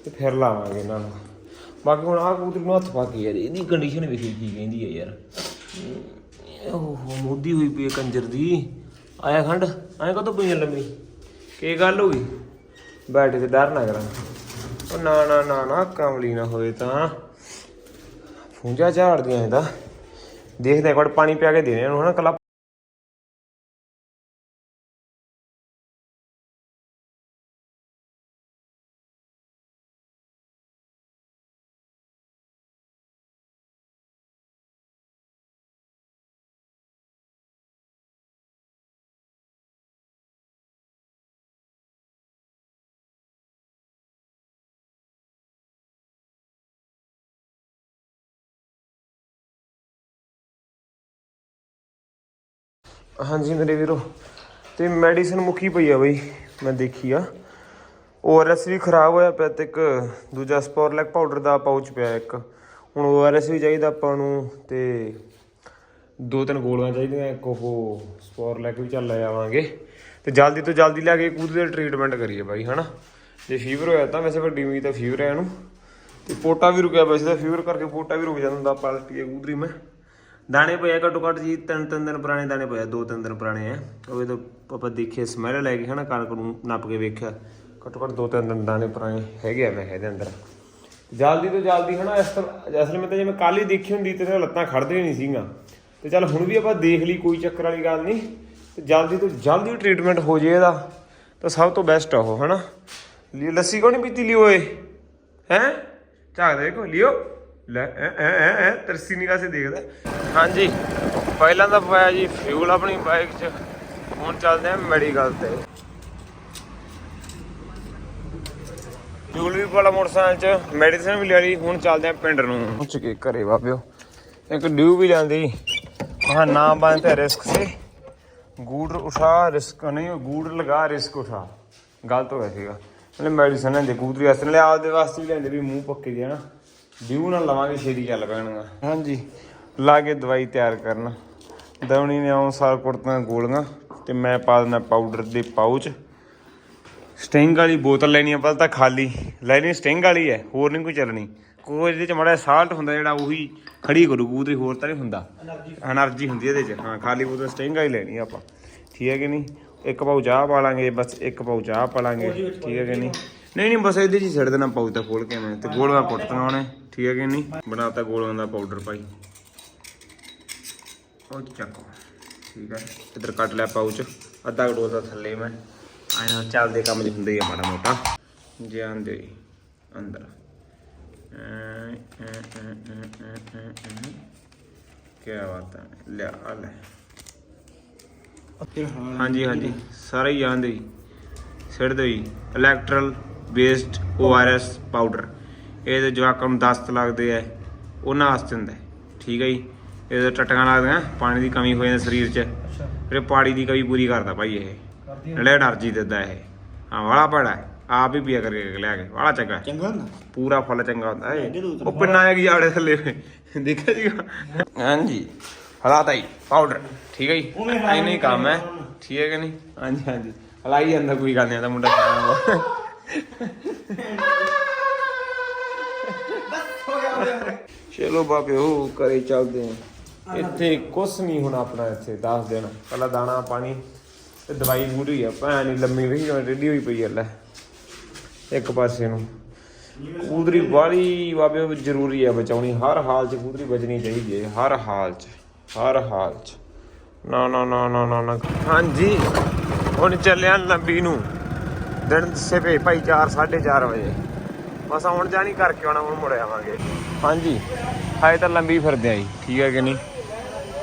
ਤੇ ਫਿਰ ਲਾਵਾਂਗੇ ਇਹਨਾਂ ਨੂੰ। ਬਾਕੀ ਹੁਣ ਆਹ ਕਬੂਤਰ ਨੂੰ ਹੱਥ ਪਾ ਕੇ ਯਾਰ ਇਹਦੀ ਕੰਡੀਸ਼ਨ ਵੇਖੀ ਕੀ ਕਹਿੰਦੀ ਹੈ ਯਾਰ। ਓਹੋ, ਮੋਦੀ ਹੋਈ ਪਈ ਹੈ ਕੰਜਰ ਦੀ। ਆਇਆ ਖੰਡ? ਐਂ ਕਦੋਂ ਪਈਆਂ ਲੰਮੀ? ਕੀ ਗੱਲ ਹੋ ਗਈ? ਬੈਠੇ ਤੇ ਡਰ ਨਾ ਕਰਾਂ। ਉਹ ਨਾ ਨਾ ਨਾ ਨਾ ਕਮਲੀ ਨਾ ਹੋਏ ਤਾਂ। ਫੂੰਜਾ ਝਾੜਦੀਆਂ ਇਹਦਾ। ਦੇਖਦੇ ਇੱਕ ਵਾਰ ਪਾਣੀ ਪਿਆ ਕੇ ਦੇਣੇ ਇਹਨੂੰ, ਹਨਾ, ਕੱਲਾ ਹਾਂਜੀ ਮੇਰੇ ਵੀਰੋ, ਤੇ ਮੈਡੀਸਨ ਮੁੱਕੀ ਪਈ ਆ ਬਈ, ਮੈਂ ਦੇਖੀ ਆ। ਓਆਰਐਸ ਵੀ ਖਰਾਬ ਹੋਇਆ ਪਿਆ ਤੇ ਇੱਕ ਦੂਜਾ ਸਪੋਰਲੈਕ ਪਾਊਡਰ ਦਾ ਪਾਊਚ ਪਿਆ ਇੱਕ। ਹੁਣ ਓਆਰਐਸ ਵੀ ਚਾਹੀਦਾ ਆਪਾਂ ਨੂੰ ਤੇ ਦੋ ਤਿੰਨ ਗੋਲੀਆਂ ਚਾਹੀਦੀਆਂ, ਇੱਕ ਉਹ ਸਪੋਰਲੈਕ ਵੀ ਚੱਲ ਲੈ ਆਵਾਂਗੇ। ਤੇ ਜਲਦੀ ਤੋਂ ਜਲਦੀ ਲੈ ਕੇ ਕੂਦ ਦੇ ਟ੍ਰੀਟਮੈਂਟ ਕਰੀਏ ਬਾਈ, ਹਨਾ? ਜੇ ਫੀਵਰ ਹੋਇਆ ਤਾਂ ਵੈਸੇ ਵੱਡੀ ਮੀ ਤਾਂ ਫੀਵਰ ਹੈ ਇਹਨੂੰ ਤੇ ਪੋਟਾ ਵੀ ਰੁਕਿਆ ਵੈਸੇ ਤਾਂ ਫੀਵਰ ਕਰਕੇ ਪੋਟਾ ਵੀ ਰੁਕ ਜਾਂਦਾ ਪਲਟੀ ਕੂਦਰੀ ਮੈਂ। ਦਾਣੇ ਪਏ ਆ ਘੱਟੋ ਘੱਟ ਜੀ, ਤਿੰਨ ਤਿੰਨ ਦਿਨ ਪੁਰਾਣੇ ਦਾਣੇ ਪਏ ਦੋ ਤਿੰਨ ਦਿਨ ਪੁਰਾਣੇ ਆ। ਉਹ ਤਾਂ ਆਪਾਂ ਦੇਖੇ ਸਮੈਲ ਲੈ ਕੇ ਹਨਾ, ਕਣਕ ਨੂੰ ਨੱਪ ਕੇ ਵੇਖਿਆ। ਘੱਟੋ ਘੱਟ ਦੋ ਤਿੰਨ ਦਿਨ ਦਾਣੇ ਪੁਰਾਣੇ ਹੈਗੇ ਆ ਮੈਂ ਇਹਦੇ ਅੰਦਰ। ਜਲਦੀ ਤੋਂ ਜਲਦੀ ਹਨਾ, ਇਸ ਤਰ੍ਹਾਂ, ਅਸਲ ਵਿੱਚ ਤਾਂ ਜੇ ਮੈਂ ਕੱਲ ਹੀ ਦੇਖੀ ਹੁੰਦੀ ਤੇ ਲੱਤਾਂ ਖੜਦੀਆਂ ਨਹੀਂ ਸੀਗਾ ਤੇ ਚੱਲ ਹੁਣ ਵੀ ਆਪਾਂ ਦੇਖ ਲਈ, ਕੋਈ ਚੱਕਰ ਵਾਲੀ ਗੱਲ ਨਹੀਂ। ਤੇ ਜਲਦੀ ਤੋਂ ਜਲਦੀ ਟ੍ਰੀਟਮੈਂਟ ਹੋ ਜੇ ਇਹਦਾ, ਤਾਂ ਸਭ ਤੋਂ ਬੈਸਟ ਆ ਉਹ, ਹਨਾ। ਲਿਓ ਲੱਸੀ ਕਿਉਂ ਨਹੀਂ ਪੀਤੀ, ਲਿਓ ਏ? ਹੈ? ਝਾਕ ਦੇਖੋ ਲਿਓ। ਲੈ, ਐ ਤਰਸੀ ਨਹੀਂ ਸੇ ਦੇਖਦਾ। ਹਾਂਜੀ। ਪਹਿਲਾਂ ਤਾਂ ਪਾਇਆ ਜੀ ਫਿਊਲ ਆਪਣੀ ਬਾਈਕ 'ਚ। ਹੁਣ ਚੱਲਦੇ ਆ ਮੈਡੀਕਲ ਤੇ। ਫਿਊਲ ਵੀ ਬੜਾ ਮੋਟਰਸਾਈਕਲ 'ਚ ਮੈਡੀਸਨ ਵੀ ਲੈ ਲਈ, ਹੁਣ ਚੱਲਦੇ ਆ ਪਿੰਡ ਨੂੰ। ਪਹੁੰਚ ਕੇ ਘਰੇ ਵਾਪਿਓ ਇੱਕ ਡਿਊ ਵੀ ਜਾਂਦੀ ਹਾਂ ਨਾ ਬੰਦ ਤੇ ਰਿਸਕ ਸੀ। ਗੂੜ ਉਠਾ ਰਿਸਕ ਨਹੀਂ, ਗੂੜ ਲਗਾ ਰਿਸਕ ਉਠਾ। ਗਲਤ ਹੋ ਗਿਆ ਸੀਗਾ। ਮਤਲਬ ਮੈਡੀਸਨ ਲੈਂਦੇ ਕੂਦਰੀ ਵਾਸਤੇ। ਲੈ ਆਪਦੇ ਵਾਸਤੇ ਵੀ ਲੈਂਦੇ, ਵੀ ਮੂੰਹ ਪੱਕੇ ਦੀ ਹਨਾ ਡਿਊ ਨਾਲ ਲਵਾਂਗੇ ਛੇਤੀ ਚੱਲ ਪੈਣਗਾ ਹਾਂਜੀ। ਲਾ ਕੇ ਦਵਾਈ ਤਿਆਰ ਕਰਨ। ਦਵਣੀ ਨੇ ਆਉਂ ਸਾਲ ਕੁੜਤਾਂ ਗੋਲੀਆਂ ਤੇ ਮੈਂ ਪਾ ਦਿੰਦਾ ਪਾਊਡਰ ਦੇ ਪਾਊਚ ਸਟਿੰਗ ਵਾਲੀ ਬੋਤਲ ਲੈਣੀ ਆ ਪਰ ਤਾਂ ਖਾਲੀ। ਲੈਣੀ ਸਟਿੰਗ ਵਾਲੀ ਹੈ ਹੋਰ ਨਹੀਂ ਕੋਈ ਚੱਲਣੀ। ਕੋਈ ਇਹਦੇ ਚ ਮੜਾ ਸਾਲਟ ਹੁੰਦਾ ਜਿਹੜਾ ਉਹੀ ਖੜੀ ਕਰੂ ਕੂਦਰੀ ਹੋਰ ਤਾਂ ਨਹੀਂ ਹੁੰਦਾ। ਐਨਰਜੀ ਹੁੰਦੀ। ਇਹਦੇ ਚ। ਹਾਂ ਖਾਲੀ ਬੋਤਲ ਸਟਿੰਗ ਵਾਲੀ ਲੈਣੀ ਆਪਾਂ। ਠੀਕ ਹੈ ਕਿ ਨਹੀਂ? ਇੱਕ ਪਾਉ ਚਾਹ ਪਾ ਲਾਂਗੇ ਬਸ ਇੱਕ ਪਾਉ ਚਾਹ ਪਾ ਲਾਂਗੇ। ਠੀਕ ਹੈ ਕਿ ਨਹੀਂ? ਨਹੀਂ ਨਹੀਂ ਬਸ ਇਹਦੇ ਚ ਹੀ ਛੱਡ ਦੇਣਾ ਪਾਉ ਤਾਂ ਖੋਲ ਕੇ ਮੈਂ ਤੇ ਗੋਲਵਾ ਕੁੱਟਣਾ ਉਹਨੇ। ਠੀਕ ਹੈ ਕਿ ਨਹੀਂ? ਬਣਾਤਾ ਗੋਲਵਾਂ ਦਾ ਪਾਊਡਰ ਪਾਈ। ਉਹ ਚੱਕੋ। ਠੀਕ ਹੈ। ਇਧਰ ਕੱਟ ਲਿਆ ਪਾਉਚ ਅੱਧਾ ਦਾ ਥੱਲੇ ਮੈਂ। ਆਇਆ ਚੱਲਦੇ ਕੰਮ ਚ ਹੁੰਦੇ ਆ ਮਾੜਾ ਮੋਟਾ। ਜਾਂਦੇ ਅੰਦਰ। ਕੀ ਬਾਤ ਹੈ ਲਿਆ ਆ ਲੈ। ਹਾਂਜੀ ਹਾਂਜੀ। ਸਾਰੇ ਹੀ ਜਾਂਦੇ ਹੀ। ਸਿੱਟ ਦੋ ਜੀ ਇਲੈਕਟਰਲ ਵੇਸਟ ORS ਪਾਊਡਰ ਇਹ ਤੇ ਜਵਾਕਾਂ ਨੂੰ ਦਸਤ ਲੱਗਦੇ ਆ ਉਹਨਾਂ ਵਾਸਤੇ ਹੁੰਦਾ ਠੀਕ ਹੈ ਜੀ? ਇਹਦੇ ਟਟਕਾਂ ਲੱਗਦੀਆਂ ਪਾਣੀ ਦੀ ਕਮੀ ਹੋ ਜਾਂਦੀ ਸਰੀਰ 'ਚ। ਫਿਰ ਪਾਣੀ ਦੀ ਕਮੀ ਪੂਰੀ ਕਰਦਾ ਭਾਈ ਇਹ। ਨਾਲੇ એનર્ਜੀ ਦਿੰਦਾ ਇਹ। ਹਾਂ ਵਾਲਾ ਪੜਾ ਆਪ ਹੀ ਪੀਆ ਕਰਕੇ ਲੈ ਕੇ। ਵਾਲਾ ਚੰਗਾ ਪੂਰਾ ਫਲ ਚੰਗਾ ਹੁੰਦਾ ਏ ਉਹ ਪਿੰਨਾ ਹੈ ਕਿ ਆੜੇ ਥੱਲੇ। ਦੇਖਿਆ ਜੀ? ਹਾਂਜੀ। ਹਲਾਤਾਈ ਪਾਊਡਰ ਠੀਕ ਹੈ ਜੀ? ਐਨੇ ਕੰਮ ਹੈ। ਠੀਕ ਹੈ ਕਿ ਨਹੀਂ? ਹਾਂਜੀ ਹਾਂਜੀ। ਹਲਾਈ ਜਾਂਦਾ ਕੋਈ ਗੱਲ ਨਹੀਂ ਤਾਂ ਮੁੰਡਾ ਖਾਣਾ। ਚਲੋ ਬਾਬੇ ਉਹ ਕਰੇ ਚੱਲਦੇ ਆ। ਇੱਥੇ ਕੁਛ ਨਹੀਂ ਹੁਣ ਆਪਣਾ ਇੱਥੇ ਦੱਸ ਦੇਣਾ ਪਹਿਲਾਂ ਦਾਣਾ ਪਾਣੀ ਤੇ ਦਵਾਈ ਪੂਰੀ ਆ। ਭੈਣ ਨਹੀਂ ਲੰਮੀ ਰਹੀ ਰੈਡੀ ਹੋਈ ਪਈ ਆ ਲੈ। ਇੱਕ ਪਾਸੇ ਨੂੰ। ਕੂਦਰੀ ਵਾਲੀ ਬਾਬੇ ਜ਼ਰੂਰੀ ਹੈ ਬਚਾਉਣੀ। ਹਰ ਹਾਲ 'ਚ ਕੂਦਰੀ ਬਚਣੀ ਚਾਹੀਦੀ ਹੈ ਹਰ ਹਾਲ 'ਚ ਹਰ ਹਾਲ 'ਚ। ਨਾ ਨਾ ਨਾ ਨਾ ਨਾ। ਹਾਂਜੀ ਹੁਣ ਚੱਲਿਆ ਲੰਬੀ ਨੂੰ। ਦਿਨ ਸੇ ਭੇ ਭਾਈ 4 4:30 ਵਜੇ। ਬਸ ਹੁਣ ਜਾਣੀ ਕਰਕੇ ਆਉਣਾ ਹੁਣ ਮੁੜ ਆਵਾਂਗੇ। ਹਾਂਜੀ। ਹਾਏ ਤਾਂ ਲੰਬੀ ਫਿਰਦੇ ਆਂ ਜੀ ਠੀਕ ਹੈ ਕਿ ਨਹੀਂ?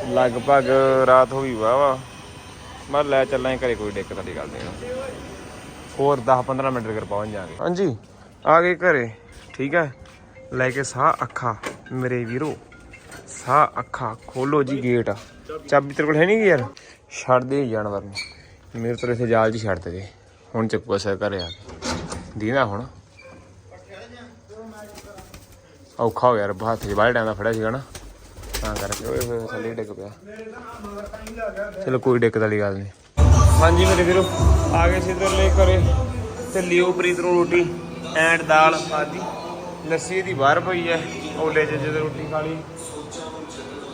ਲਗਭਗ ਰਾਤ ਹੋ ਗਈ ਵਾਵਾ ਮੈਂ ਲੈ ਚੱਲਾਂ ਘਰੇ ਕੋਈ ਦਿੱਕਤ ਵਾਲੀ ਗੱਲ ਨਹੀਂ ਹੋਰ 10-15 ਮਿੰਟ ਤੱਕ ਪਹੁੰਚ ਜਾਾਂਗੇ ਹਾਂਜੀ ਆ ਗਏ ਘਰੇ ਠੀਕ ਹੈ? ਲੈ ਕੇ ਸਾਹ ਅੱਖਾਂ ਮੇਰੇ ਵੀਰੋ। ਸਾਹ ਅੱਖਾਂ ਖੋਲੋ ਜੀ ਗੇਟ ਚਾਬੀ ਤੇਰੇ ਕੋਲ ਹੈ ਨਹੀਂ ਯਾਰ? ਛੱਡ ਦੇ ਜਾਨਵਰ ਨੂੰ। ਮੇਰੇ ਤੋਂ ਇੱਥੇ ਜਾਲ 'ਚ ਛੱਡ ਦੇ। ਜੇ। ਹੁਣ ਚੱਕੂ ਅਸਰ ਘਰੇ ਆ ਕੇ। ਦੀਨਾ ਹੁਣ। ਔਖਾ ਹੋ ਗਿਆ ਰੱਬ, ਹੱਥ 'ਚ ਬਾਹਰ ਦਾ ਫੜਿਆ ਸੀਗਾ ਨਾ। ਤਾਂ ਕਰਕੇ ਓਏ ਹੋਏ ਥੱਲੇ ਡਿੱਗ ਪਿਆ। ਚਲੋ ਕੋਈ ਦਿੱਕਤ ਵਾਲੀ ਗੱਲ ਨਹੀਂ। ਹਾਂਜੀ ਮੇਰੇ ਵੀਰੋ, ਆ ਗਏ ਸੀ ਲੈ ਕਰੇ ਤੇ ਲਿਓ ਪ੍ਰੀਤ ਨੂੰ ਰੋਟੀ ਐਂਡ ਦਾਲ। ਖਾਦੀ ਲੱਸੀ ਦੀ ਬਾਹਰ ਪਈ ਐ, ਓਲੇ 'ਚ ਜਦੋਂ ਰੋਟੀ ਖਾ ਲਈ।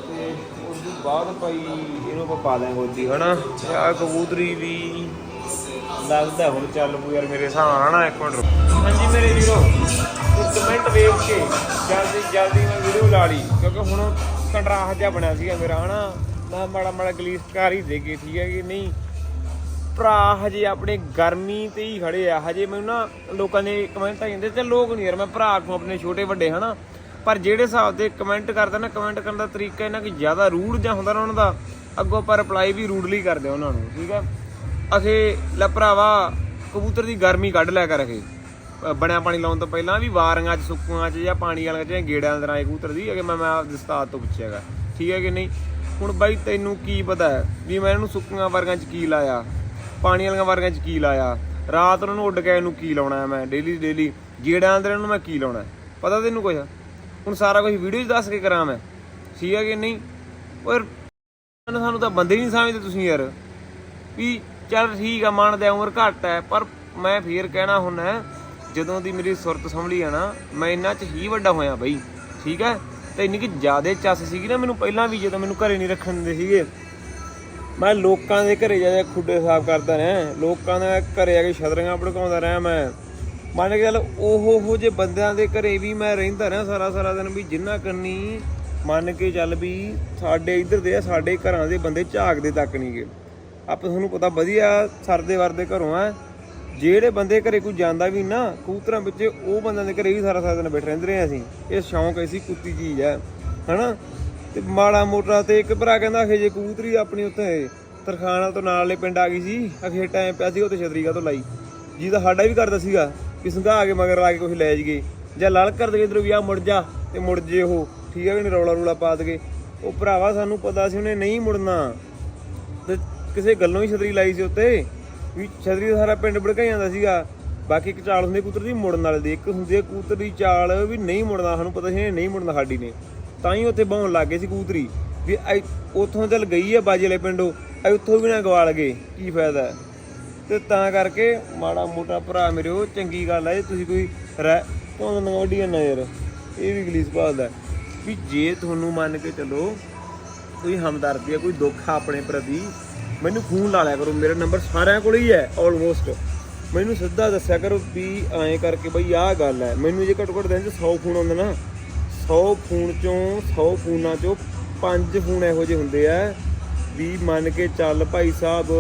ਤੇ ਉਸ ਤੋਂ ਬਾਅਦ ਪਈ, ਇਹਨੂੰ ਆਪਾਂ ਪਾ ਦਾਂਗੇ ਗੋਦੀ, ਹਨਾ। ਆ ਕਬੂਤਰੀ ਵੀ ਲੱਗਦਾ ਹੁਣ ਚੱਲ ਪੂ ਯਾਰ ਮੇਰੇ ਹਿਸਾਬ ਨਾਲ ਨਾ, ਇੱਕ ਮਿੰਟ ਰੁਕੋ। ਹਾਂਜੀ ਮੇਰੇ ਵੀਰੋ ਕਮੈਂਟ ਵੇਖ ਕੇ ਜਲਦੀ ਜਲਦੀ ਮੈਂ ਵੀਡੀਓ ਲਾ ਲਈ, ਕਿਉਂਕਿ ਹੁਣ ਕੰਟਰਾਸਟ ਜਿਹਾ ਬਣਿਆ ਸੀਗਾ ਮੇਰਾ, ਹਨਾ? ਮੈਂ ਮਾੜਾ ਮਾੜਾ ਗਲੀਸ ਕਰ ਹੀ ਦੇਗੇ ਠੀਕ ਹੈ ਕਿ ਨਹੀਂ? ਭਰਾ ਹਜੇ ਆਪਣੇ ਗਰਮੀ ਤੇ ਹੀ ਖੜੇ ਆ, ਹਜੇ ਮੈਨੂੰ ਨਾ ਲੋਕਾਂ ਦੇ ਕਮੈਂਟ ਆ ਜਾਂਦੇ, ਤੇ ਲੋਕ ਨਹੀਂ ਯਾਰ, ਮੈਂ ਭਰਾ ਨੂੰ ਆਪਣੇ ਛੋਟੇ ਵੱਡੇ, ਹਨਾ? ਪਰ ਜਿਹੜੇ ਹਿਸਾਬ ਦੇ ਕਮੈਂਟ ਕਰਦਾ ਨਾ ਕਮੈਂਟ ਕਰਨ ਦਾ ਤਰੀਕਾ ਇਹਨਾਂ ਕਿ ਜ਼ਿਆਦਾ ਰੂਡ ਜਾਂ ਹੁੰਦਾ ਨਾ ਉਹਨਾਂ ਦਾ, ਅੱਗੋਂ ਆਪਾਂ ਰਿਪਲਾਈ ਵੀ ਰੂਡਲੀ ਕਰਦੇ ਆ ਉਹਨਾਂ ਨੂੰ, ਠੀਕ ਹੈ? ਅਖੇ ਲੈ ਭਰਾਵਾ, ਕਬੂਤਰ ਦੀ ਗਰਮੀ ਕੱਢ ਲਿਆ ਕਰ ਬਣਿਆ ਪਾਣੀ ਲਾਉਣ ਤੋਂ ਪਹਿਲਾਂ ਵੀ ਵਾਰੀਆਂ 'ਚ, ਸੁੱਕੂਆਂ 'ਚ ਜਾਂ ਪਾਣੀ ਵਾਲੀਆਂ 'ਚ ਜਾਂ ਗੇੜਿਆਂ ਦੇ ਰਾਏ ਕਬੂਤਰ ਦੀ ਅਗੇ ਮੈਂ ਮੈਂ ਆਪ ਉਸਤਾਦ ਤੋਂ ਪੁੱਛਿਆਗਾ ਠੀਕ ਹੈ ਕਿ ਨਹੀਂ? ਹੁਣ ਬਾਈ ਤੈਨੂੰ ਕੀ ਪਤਾ ਹੈ ਵੀ ਮੈਂ ਇਹਨੂੰ ਸੁੱਕੀਆਂ ਵਰਗਾਂ 'ਚ ਕੀ ਲਾਇਆ, ਪਾਣੀ ਵਾਲੀਆਂ ਵਰਗਾਂ 'ਚ ਕੀ ਲਾਇਆ, ਰਾਤ ਨੂੰ ਉੱਡ ਕੇ ਇਹਨੂੰ ਕੀ ਲਾਉਣਾ ਮੈਂ ਡੇਲੀ ਡੇਲੀ ਗੇੜਾਂ ਅੰਦਰ ਇਹਨੂੰ ਮੈਂ ਕੀ ਲਾਉਣਾ ਪਤਾ ਤੈਨੂੰ ਕੁਝ ਹੁਣ ਸਾਰਾ ਕੁਝ ਵੀਡੀਓ 'ਚ ਦੱਸ ਕੇ ਕਰਾਂ ਮੈਂ। ਠੀਕ ਹੈ ਕਿ ਨਹੀਂ? ਓਏ ਸਾਨੂੰ ਸਾਨੂੰ ਤਾਂ ਬੰਦੇ ਹੀ ਨਹੀਂ ਸਮਝਦੇ ਤੁਸੀਂ ਯਾਰ, ਵੀ ਚੱਲ ਠੀਕ ਆ ਮੰਨਦੇ ਆ ਉਮਰ ਘੱਟ ਹੈ ਪਰ ਮੈਂ ਫੇਰ ਕਹਿਣਾ ਹੁੰਦਾ ਜਦੋਂ ਦੀ ਮੇਰੀ ਸੁਰਤ ਸੰਭਲੀ ਆ ਨਾ, ਮੈਂ ਇਹਨਾਂ 'ਚ ਹੀ ਵੱਡਾ ਹੋਇਆ ਬਈ, ਠੀਕ ਹੈ ਤੇ ਇੰਨੀ ਕਿ ਜ਼ਿਆਦੇ ਚੱਸ ਸੀਗੀ ਨਾ ਮੈਨੂੰ ਪਹਿਲਾਂ ਵੀ, ਜਦੋਂ ਮੈਨੂੰ ਘਰੇ ਨਹੀਂ ਰੱਖਣ ਦਿੰਦੇ ਸੀਗੇ। ਮੈਂ ਲੋਕਾਂ ਦੇ ਘਰੇ ਜਾ ਜਾ ਖੁੱਡੇ ਸਾਫ਼ ਕਰਦਾ ਰਿਹਾ, ਲੋਕਾਂ ਦੇ ਘਰੇ ਜਾ ਕੇ ਛਤਰੀਆਂ ਭੜਕਾਉਂਦਾ ਰਿਹਾ ਮੈਂ। ਮੰਨ ਕੇ ਚੱਲ ਉਹ ਉਹ ਜੇ ਬੰਦਿਆਂ ਦੇ ਘਰੇ ਵੀ ਮੈਂ ਰਹਿੰਦਾ ਰਿਹਾ ਸਾਰਾ ਸਾਰਾ ਦਿਨ ਵੀ ਜਿੰਨਾ ਕਰਨੀ ਮੰਨ ਕੇ ਚੱਲ ਵੀ ਸਾਡੇ ਇੱਧਰ ਦੇ ਆ, ਸਾਡੇ ਘਰਾਂ ਦੇ ਬੰਦੇ ਝਾਕਦੇ ਤੱਕ ਨਹੀਂਗੇ ਆਪਾਂ ਤੁਹਾਨੂੰ ਪਤਾ ਵਧੀਆ ਸਰਦੇ ਵਰਦੇ ਘਰੋਂ ਆ। ਜਿਹੜੇ ਬੰਦੇ ਘਰੇ ਕੋਈ ਜਾਂਦਾ ਵੀ ਨਾ, ਕਬੂਤਰਾਂ ਵਿੱਚ, ਉਹ ਬੰਦਿਆਂ ਦੇ ਘਰੇ ਵੀ ਸਾਰਾ ਸਾਰਾ ਦਿਨ ਬੈਠੇ ਰਹਿੰਦੇ ਰਹੇ ਅਸੀਂ। ਇਹ ਸ਼ੌਂਕ ਐਸੀ ਕੁੱਤੀ ਚੀਜ਼ ਹੈ, ਹਨਾ? ਤੇ ਮਾੜਾ ਮੋਟਾ ਤੇ ਇੱਕ ਭਰਾ ਕਹਿੰਦਾ ਅਖੇ ਜੇ ਕਬੂਤਰੀ ਆਪਣੀ ਉੱਥੇ ਤਰਖਾਣਾ ਤੋਂ ਨਾਲੇ ਪਿੰਡ ਆ ਗਈ ਸੀ, ਅਖੇ ਟਾਈਮ ਪਿਆ ਸੀ, ਉਹ ਉੱਥੇ ਛਤਰੀਕਾ ਤੋਂ ਲਾਈ। ਜਿਹਦਾ ਸਾਡਾ ਵੀ ਕਰਦਾ ਸੀਗਾ ਕਿ ਸੰਘਾ ਕੇ ਮਗਰ ਲਾ ਕੇ ਕੁਝ ਲੈ ਜਗੇ ਜਾਂ ਲਲ ਕਰ ਦੇ ਇਧਰ ਵੀ ਆ ਮੁੜ ਜਾ ਤੇ ਮੁੜ ਜੇ ਉਹ, ਠੀਕ ਹੈ ਕਿ ਨਹੀਂ, ਰੌਲਾ ਰੂਲਾ ਪਾ ਦਗੇ ਉਹ ਭਰਾਵਾ ਸਾਨੂੰ ਪਤਾ ਸੀ, ਉਹਨੇ ਨਹੀਂ ਮੁੜਨਾ। ਤੇ ਕਿਸੇ ਗੱਲੋਂ ਹੀ ਛਤਰੀ ਲਾਈ ਸੀ ਉੱਤੇ, ਵੀ ਛਤਰੀ ਦਾ ਸਾਰਾ ਪਿੰਡ ਭੜਕਾ ਜਾਂਦਾ ਸੀਗਾ। ਬਾਕੀ ਇੱਕ ਚਾਲ ਹੁੰਦੀ ਕਬੂਤਰ ਦੀ ਮੁੜਨ ਵਾਲੇ ਦੀ, ਇੱਕ ਹੁੰਦੀ ਹੈ ਕਬੂਤਰ ਦੀ ਚਾਲ ਵੀ ਨਹੀਂ ਮੁੜਨਾ, ਸਾਨੂੰ ਪਤਾ ਸੀ ਇਹਨੇ ਨਹੀਂ ਮੁੜਨਾ ਸਾਡੀ ਨੇ। ਤਾਂ ਹੀ ਉੱਥੇ ਬਾਉਣ ਲੱਗ ਗਏ ਸੀ ਕਬੂਤਰੀ ਵੀ ਐ- ਉੱਥੋਂ ਚੱਲ ਗਈ ਹੈ ਬਾਜੇ ਵਾਲੇ ਪਿੰਡੋਂ, ਐ ਉੱਥੋਂ ਵੀ ਨਾ ਗਵਾਲ ਗਏ, ਕੀ ਫਾਇਦਾ? ਹੈ? ਤੇ ਤਾਂ ਕਰਕੇ ਮਾੜਾ ਮੋਟਾ ਭਰਾ ਮੇਰੇ ਉਹ, ਚੰਗੀ ਗੱਲ ਹੈ ਜੇ, ਤੁਸੀਂ ਕੋਈ ਰਹਿ ਤੁਹਾਨੂੰ ਨਗੋਡੀਆਂ ਨਾ ਯਾਰ, ਇਹ ਵੀ ਗਲੀਸ ਭਾਲਦਾ ਵੀ ਜੇ ਤੁਹਾਨੂੰ ਮੰਨ ਕੇ ਚੱਲੋ, ਕੋਈ ਹਮਦਰਦੀ ਹੈ ਕੋਈ ਦੁੱਖ ਆ ਆਪਣੇ ਪ੍ਰਤੀ ਮੈਨੂੰ ਫੋਨ ਲਾ ਲਿਆ ਕਰੋ, ਮੇਰਾ ਨੰਬਰ ਸਾਰਿਆਂ ਕੋਲ ਹੀ ਹੈ ਆਲਮੋਸਟ ਮੈਨੂੰ ਸਿੱਧਾ ਦੱਸਿਆ ਕਰੋ ਵੀ ਐਂ ਕਰਕੇ ਬਈ ਆਹ ਗੱਲ ਹੈ। ਮੈਨੂੰ ਜੇ ਘੱਟੋ ਘੱਟ ਦਿਨ ਚ 100 ਫੋਨ ਆਉਂਦੇ ਨਾ 100 ਫੋਨ ਚੋਂ 100 ਫੋਨਾਂ ਚੋਂ ਪੰਜ ਫੋਨ ਇਹੋ ਜਿਹੇ ਹੁੰਦੇ ਆ ਵੀ ਮੰਨ ਕੇ ਚੱਲ ਭਾਈ ਸਾਹਿਬ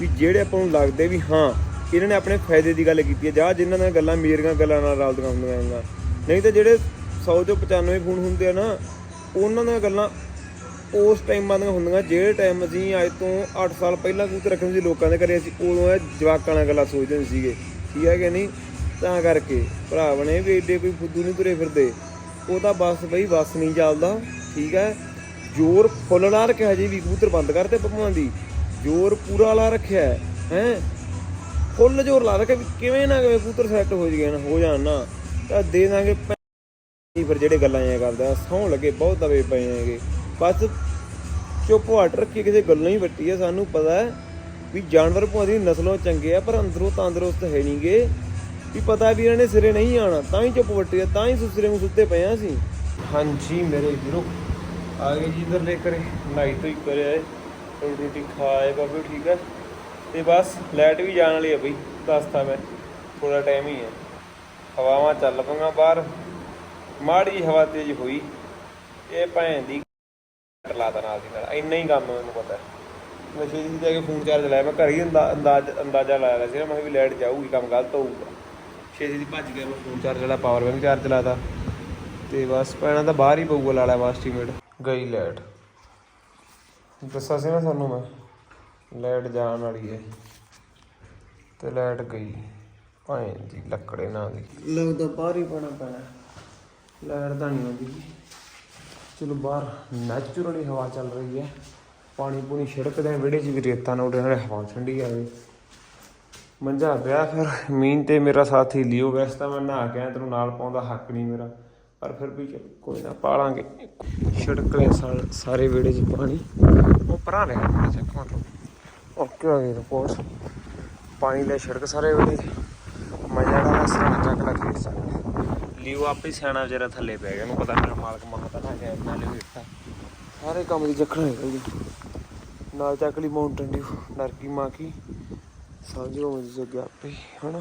ਵੀ ਜਿਹੜੇ ਆਪਾਂ ਨੂੰ ਲੱਗਦੇ ਵੀ ਹਾਂ, ਇਹਨਾਂ ਨੇ ਆਪਣੇ ਫਾਇਦੇ ਦੀ ਗੱਲ ਕੀਤੀ ਹੈ। ਜਾਂ ਜਿਨ੍ਹਾਂ ਦੀਆਂ ਗੱਲਾਂ, ਮੇਰੀਆਂ ਗੱਲਾਂ ਨਾਲ ਰਲਦੀਆਂ ਹੁੰਦੀਆਂ ਹੈਗੀਆਂ। ਨਹੀਂ ਤਾਂ ਜਿਹੜੇ 100 ਚੋਂ 95 ਫੋਨ ਹੁੰਦੇ ਆ ਨਾ, ਉਹਨਾਂ ਦੀਆਂ ਗੱਲਾਂ ਉਸ ਟਾਈਮ ਦੀਆਂ ਹੁੰਦੀਆਂ, ਜਿਹੜੇ ਟਾਈਮ ਅਸੀਂ ਅੱਜ ਤੋਂ 8 ਸਾਲ ਪਹਿਲਾਂ ਕਬੂਤਰ ਰੱਖਦੇ ਸੀ ਲੋਕਾਂ ਦੇ ਘਰੇ, ਅਸੀਂ ਉਦੋਂ ਇਹ ਜਵਾਕਾਂ ਨਾਲ ਗੱਲਾਂ ਸੋਚਦੇ ਹੁੰਦੇ ਸੀਗੇ, ਠੀਕ ਹੈ ਕਿ ਨਹੀਂ? ਤਾਂ ਕਰਕੇ ਭਰਾ ਬਣੇ ਵੀ ਏਡੇ ਕੋਈ ਫੁੱਦੂ ਨਹੀਂ ਤੁਰੇ ਫਿਰਦੇ। ਉਹ ਤਾਂ ਬਸ ਬਈ, ਬਸ ਨਹੀਂ ਚੱਲਦਾ, ਠੀਕ ਹੈ? ਜ਼ੋਰ ਫੁੱਲ ਲਾ ਰੱਖਿਆ ਜੀ ਵੀ, ਕਬੂਤਰ ਬੰਦ ਕਰਦੇ ਭਗਵਾਨ ਦੀ। ਜ਼ੋਰ ਪੂਰਾ ਲਾ ਰੱਖਿਆ, ਹੈ? ਹੈਂ। ਫੁੱਲ ਜ਼ੋਰ ਲਾ ਰੱਖਿਆ ਵੀ ਕਿਵੇਂ ਨਾ ਕਿਵੇਂ ਕਬੂਤਰ ਸੈੱਟ ਹੋ ਜਾਣ ਹੋ ਜਾਣ ਨਾ। ਤਾਂ ਦੇ ਦਾਂਗੇ ਨਹੀਂ ਫਿਰ ਜਿਹੜੇ ਗੱਲਾਂ ਐ ਕਰਦਾ ਸੌਣ ਲੱਗੇ, ਬਹੁਤ ਦਵੇ ਪਏ ਹੈਗੇ। ਬਸ ਚੁੱਪ ਹਟ ਰੱਖੀ ਕਿਸੇ ਗੱਲੋਂ ਹੀ ਵੱਟੀ ਹੈ ਸਾਨੂੰ ਪਤਾ ਹੈ ਵੀ ਜਾਨਵਰ ਭਾਵੇਂ ਨਸਲੋਂ ਚੰਗੇ ਆ, ਪਰ ਅੰਦਰੋਂ ਤੰਦਰੁਸਤ ਹੈ ਨਹੀਂਗੇ ਵੀ ਪਤਾ ਵੀ ਇਹਨਾਂ ਨੇ ਸਿਰੇ ਨਹੀਂ ਆਣਾ ਤਾਂ ਹੀ ਚੁੱਪ ਵੱਟੀ ਆ, ਤਾਂ ਹੀ ਸੁਸਰੇ ਨੂੰ ਸੁੱਤੇ ਪਏ ਆ ਅਸੀਂ। ਹਾਂਜੀ ਮੇਰੇ ਵੀਰੋ, ਆ ਗਏ ਜੀ ਇਧਰ ਲੈ ਕਰੇ ਨਾਈ ਤੋਂ ਹੀ ਕਰਿਆ ਹੈ ਰੋਟੀ ਰੋਟੀ ਖਾਏ ਬਾਬੇ, ਠੀਕ ਹੈ ਤੇ ਬਸ, ਲਾਈਟ ਵੀ ਜਾਣ ਵਾਲੀ ਆ ਬਈ ਦੱਸਤਾ ਮੈਂ ਥੋੜਾ ਟਾਈਮ ਹੀ ਹੈ ਹਵਾਵਾਂ ਚੱਲ ਪਈਆਂ ਬਾਹਰ, ਮਾੜੀ ਜਿਹੀ ਹਵਾ ਤੇਜ਼ ਹੋਈ, ਇਹ ਭੈਣ ਦੀ ਲਾਤਾ ਨਾਲ ਦੀ ਨਾਲ। ਇੰਨਾ ਹੀ ਕੰਮ ਮੈਨੂੰ ਪਤਾ ਹੈ। ਮੈਂ ਜਾ ਕੇ ਫੋਨ ਚਾਰਜ ਲਾਇਆ, ਮੈਂ ਘਰ ਹੀ ਅੰਦਾਜ਼, ਅੰਦਾਜ਼ਾ ਲਾਇਆ ਸੀ ਨਾ, ਮੈਂ ਵੀ ਲਾਈਟ ਜਾਊਗੀ, ਕੰਮ ਗਲਤ ਹੋਊਗਾ। ਛੇਤੀ ਦੀ ਭੱਜ ਗਿਆ, ਮੈਂ ਫੋਨ ਚਾਰਜ ਲਾਇਆ ਪਾਵਰ ਬੈਂਕ ਚਾਰਜ ਲਾਤਾ ਤੇ। ਬਸ ਪੈਣਾ ਤਾਂ ਬਾਹਰ ਹੀ ਪਊਗਾ ਲਾਲਾ ਐਸਟੀਮੇਟ ਗਈ ਲਾਈਟ ਦੱਸਿਆ ਸੀ ਨਾ ਤੁਹਾਨੂੰ ਮੈਂ ਲਾਈਟ ਜਾਣ ਵਾਲੀ ਹੈ। ਤੇ ਲਾਈਟ ਗਈ, ਭਾਵੇਂ ਦੀ ਲੱਕੜੇ ਨਾਲ ਦੀ। ਲੱਗਦਾ ਬਾਹਰ ਹੀ ਪੈਣਾ ਪੈਣਾ। ਲਾਈਟ ਤਾਂ ਨਹੀਂ ਆਉਂਦੀ। ਚਲੋ ਬਾਹਰ ਨੈਚੁਰਲੀ ਹਵਾ ਚੱਲ ਰਹੀ ਹੈ। ਪਾਣੀ ਪੂਣੀ ਛਿੜਕਦੇ ਆ ਵਿਹੜੇ 'ਚ ਵੀ ਰੇਤਾ ਨਾ ਉੱਡੇ ਨਾਲੇ ਹਵਾ ਠੰਡੀ ਆਵੇ ਮੰਜਾ ਪਿਆ ਫਿਰ ਮੀਨ ਤੇ ਮੇਰਾ ਸਾਥੀ ਲਿਓ, ਵੈਸੇ ਤਾਂ ਮੈਂ ਨਹਾ ਕੇ ਤੈਨੂੰ ਨਾਲ ਪਾਉਂਦਾ ਹੱਕ ਨਹੀਂ ਮੇਰਾ। ਪਰ ਫਿਰ ਵੀ ਚਲੋ, ਕੋਈ ਨਾ ਪਾਲਾਂਗੇ। ਛਿੜਕ ਸਾ- ਸਾਰੇ ਵਿਹੜੇ 'ਚ ਪਾਣੀ। ਉਹ ਪਰਾਂ ਲੈ ਗਿਆ ਚੱਕ ਮਤਲਬ ਓਕੇ ਹੋ ਗਈ ਰਿਪੋਰਟ ਪਾਣੀ ਲੈ ਛਿੜਕ ਸਾਰੇ ਵਿਹੜੇ 'ਚ। ਮਜ਼ਾ ਦਾ ਸਰਾਂ ਚੱਕ ਲਾ ਖੇਡ ਸਕਦਾ ਲਿਓ ਆਪੇ ਸਿਆਣਾ ਵਿਚਾਰਾ ਥੱਲੇ ਪੈ ਗਿਆ, ਉਹਨੂੰ ਪਤਾ ਮੇਰਾ ਮਾਲਕ ਮਹਾ ਨਾ ਗਿਆ ਨਾਲੇ ਵੇਖਤਾ ਸਾਰੇ ਕੰਮ ਦੀ ਚੱਕਣਾ ਨਿਕਲ ਗਈ ਨਾਲ ਚੱਕ ਲਈ ਮਾਊਂਟਨ ਡਿਊ ਡਰ ਕੀ ਮਾਂ ਕੀ, ਸਮਝੋ ਮੁझे ਜੱਗ ਆਪੇ ਹਨਾ?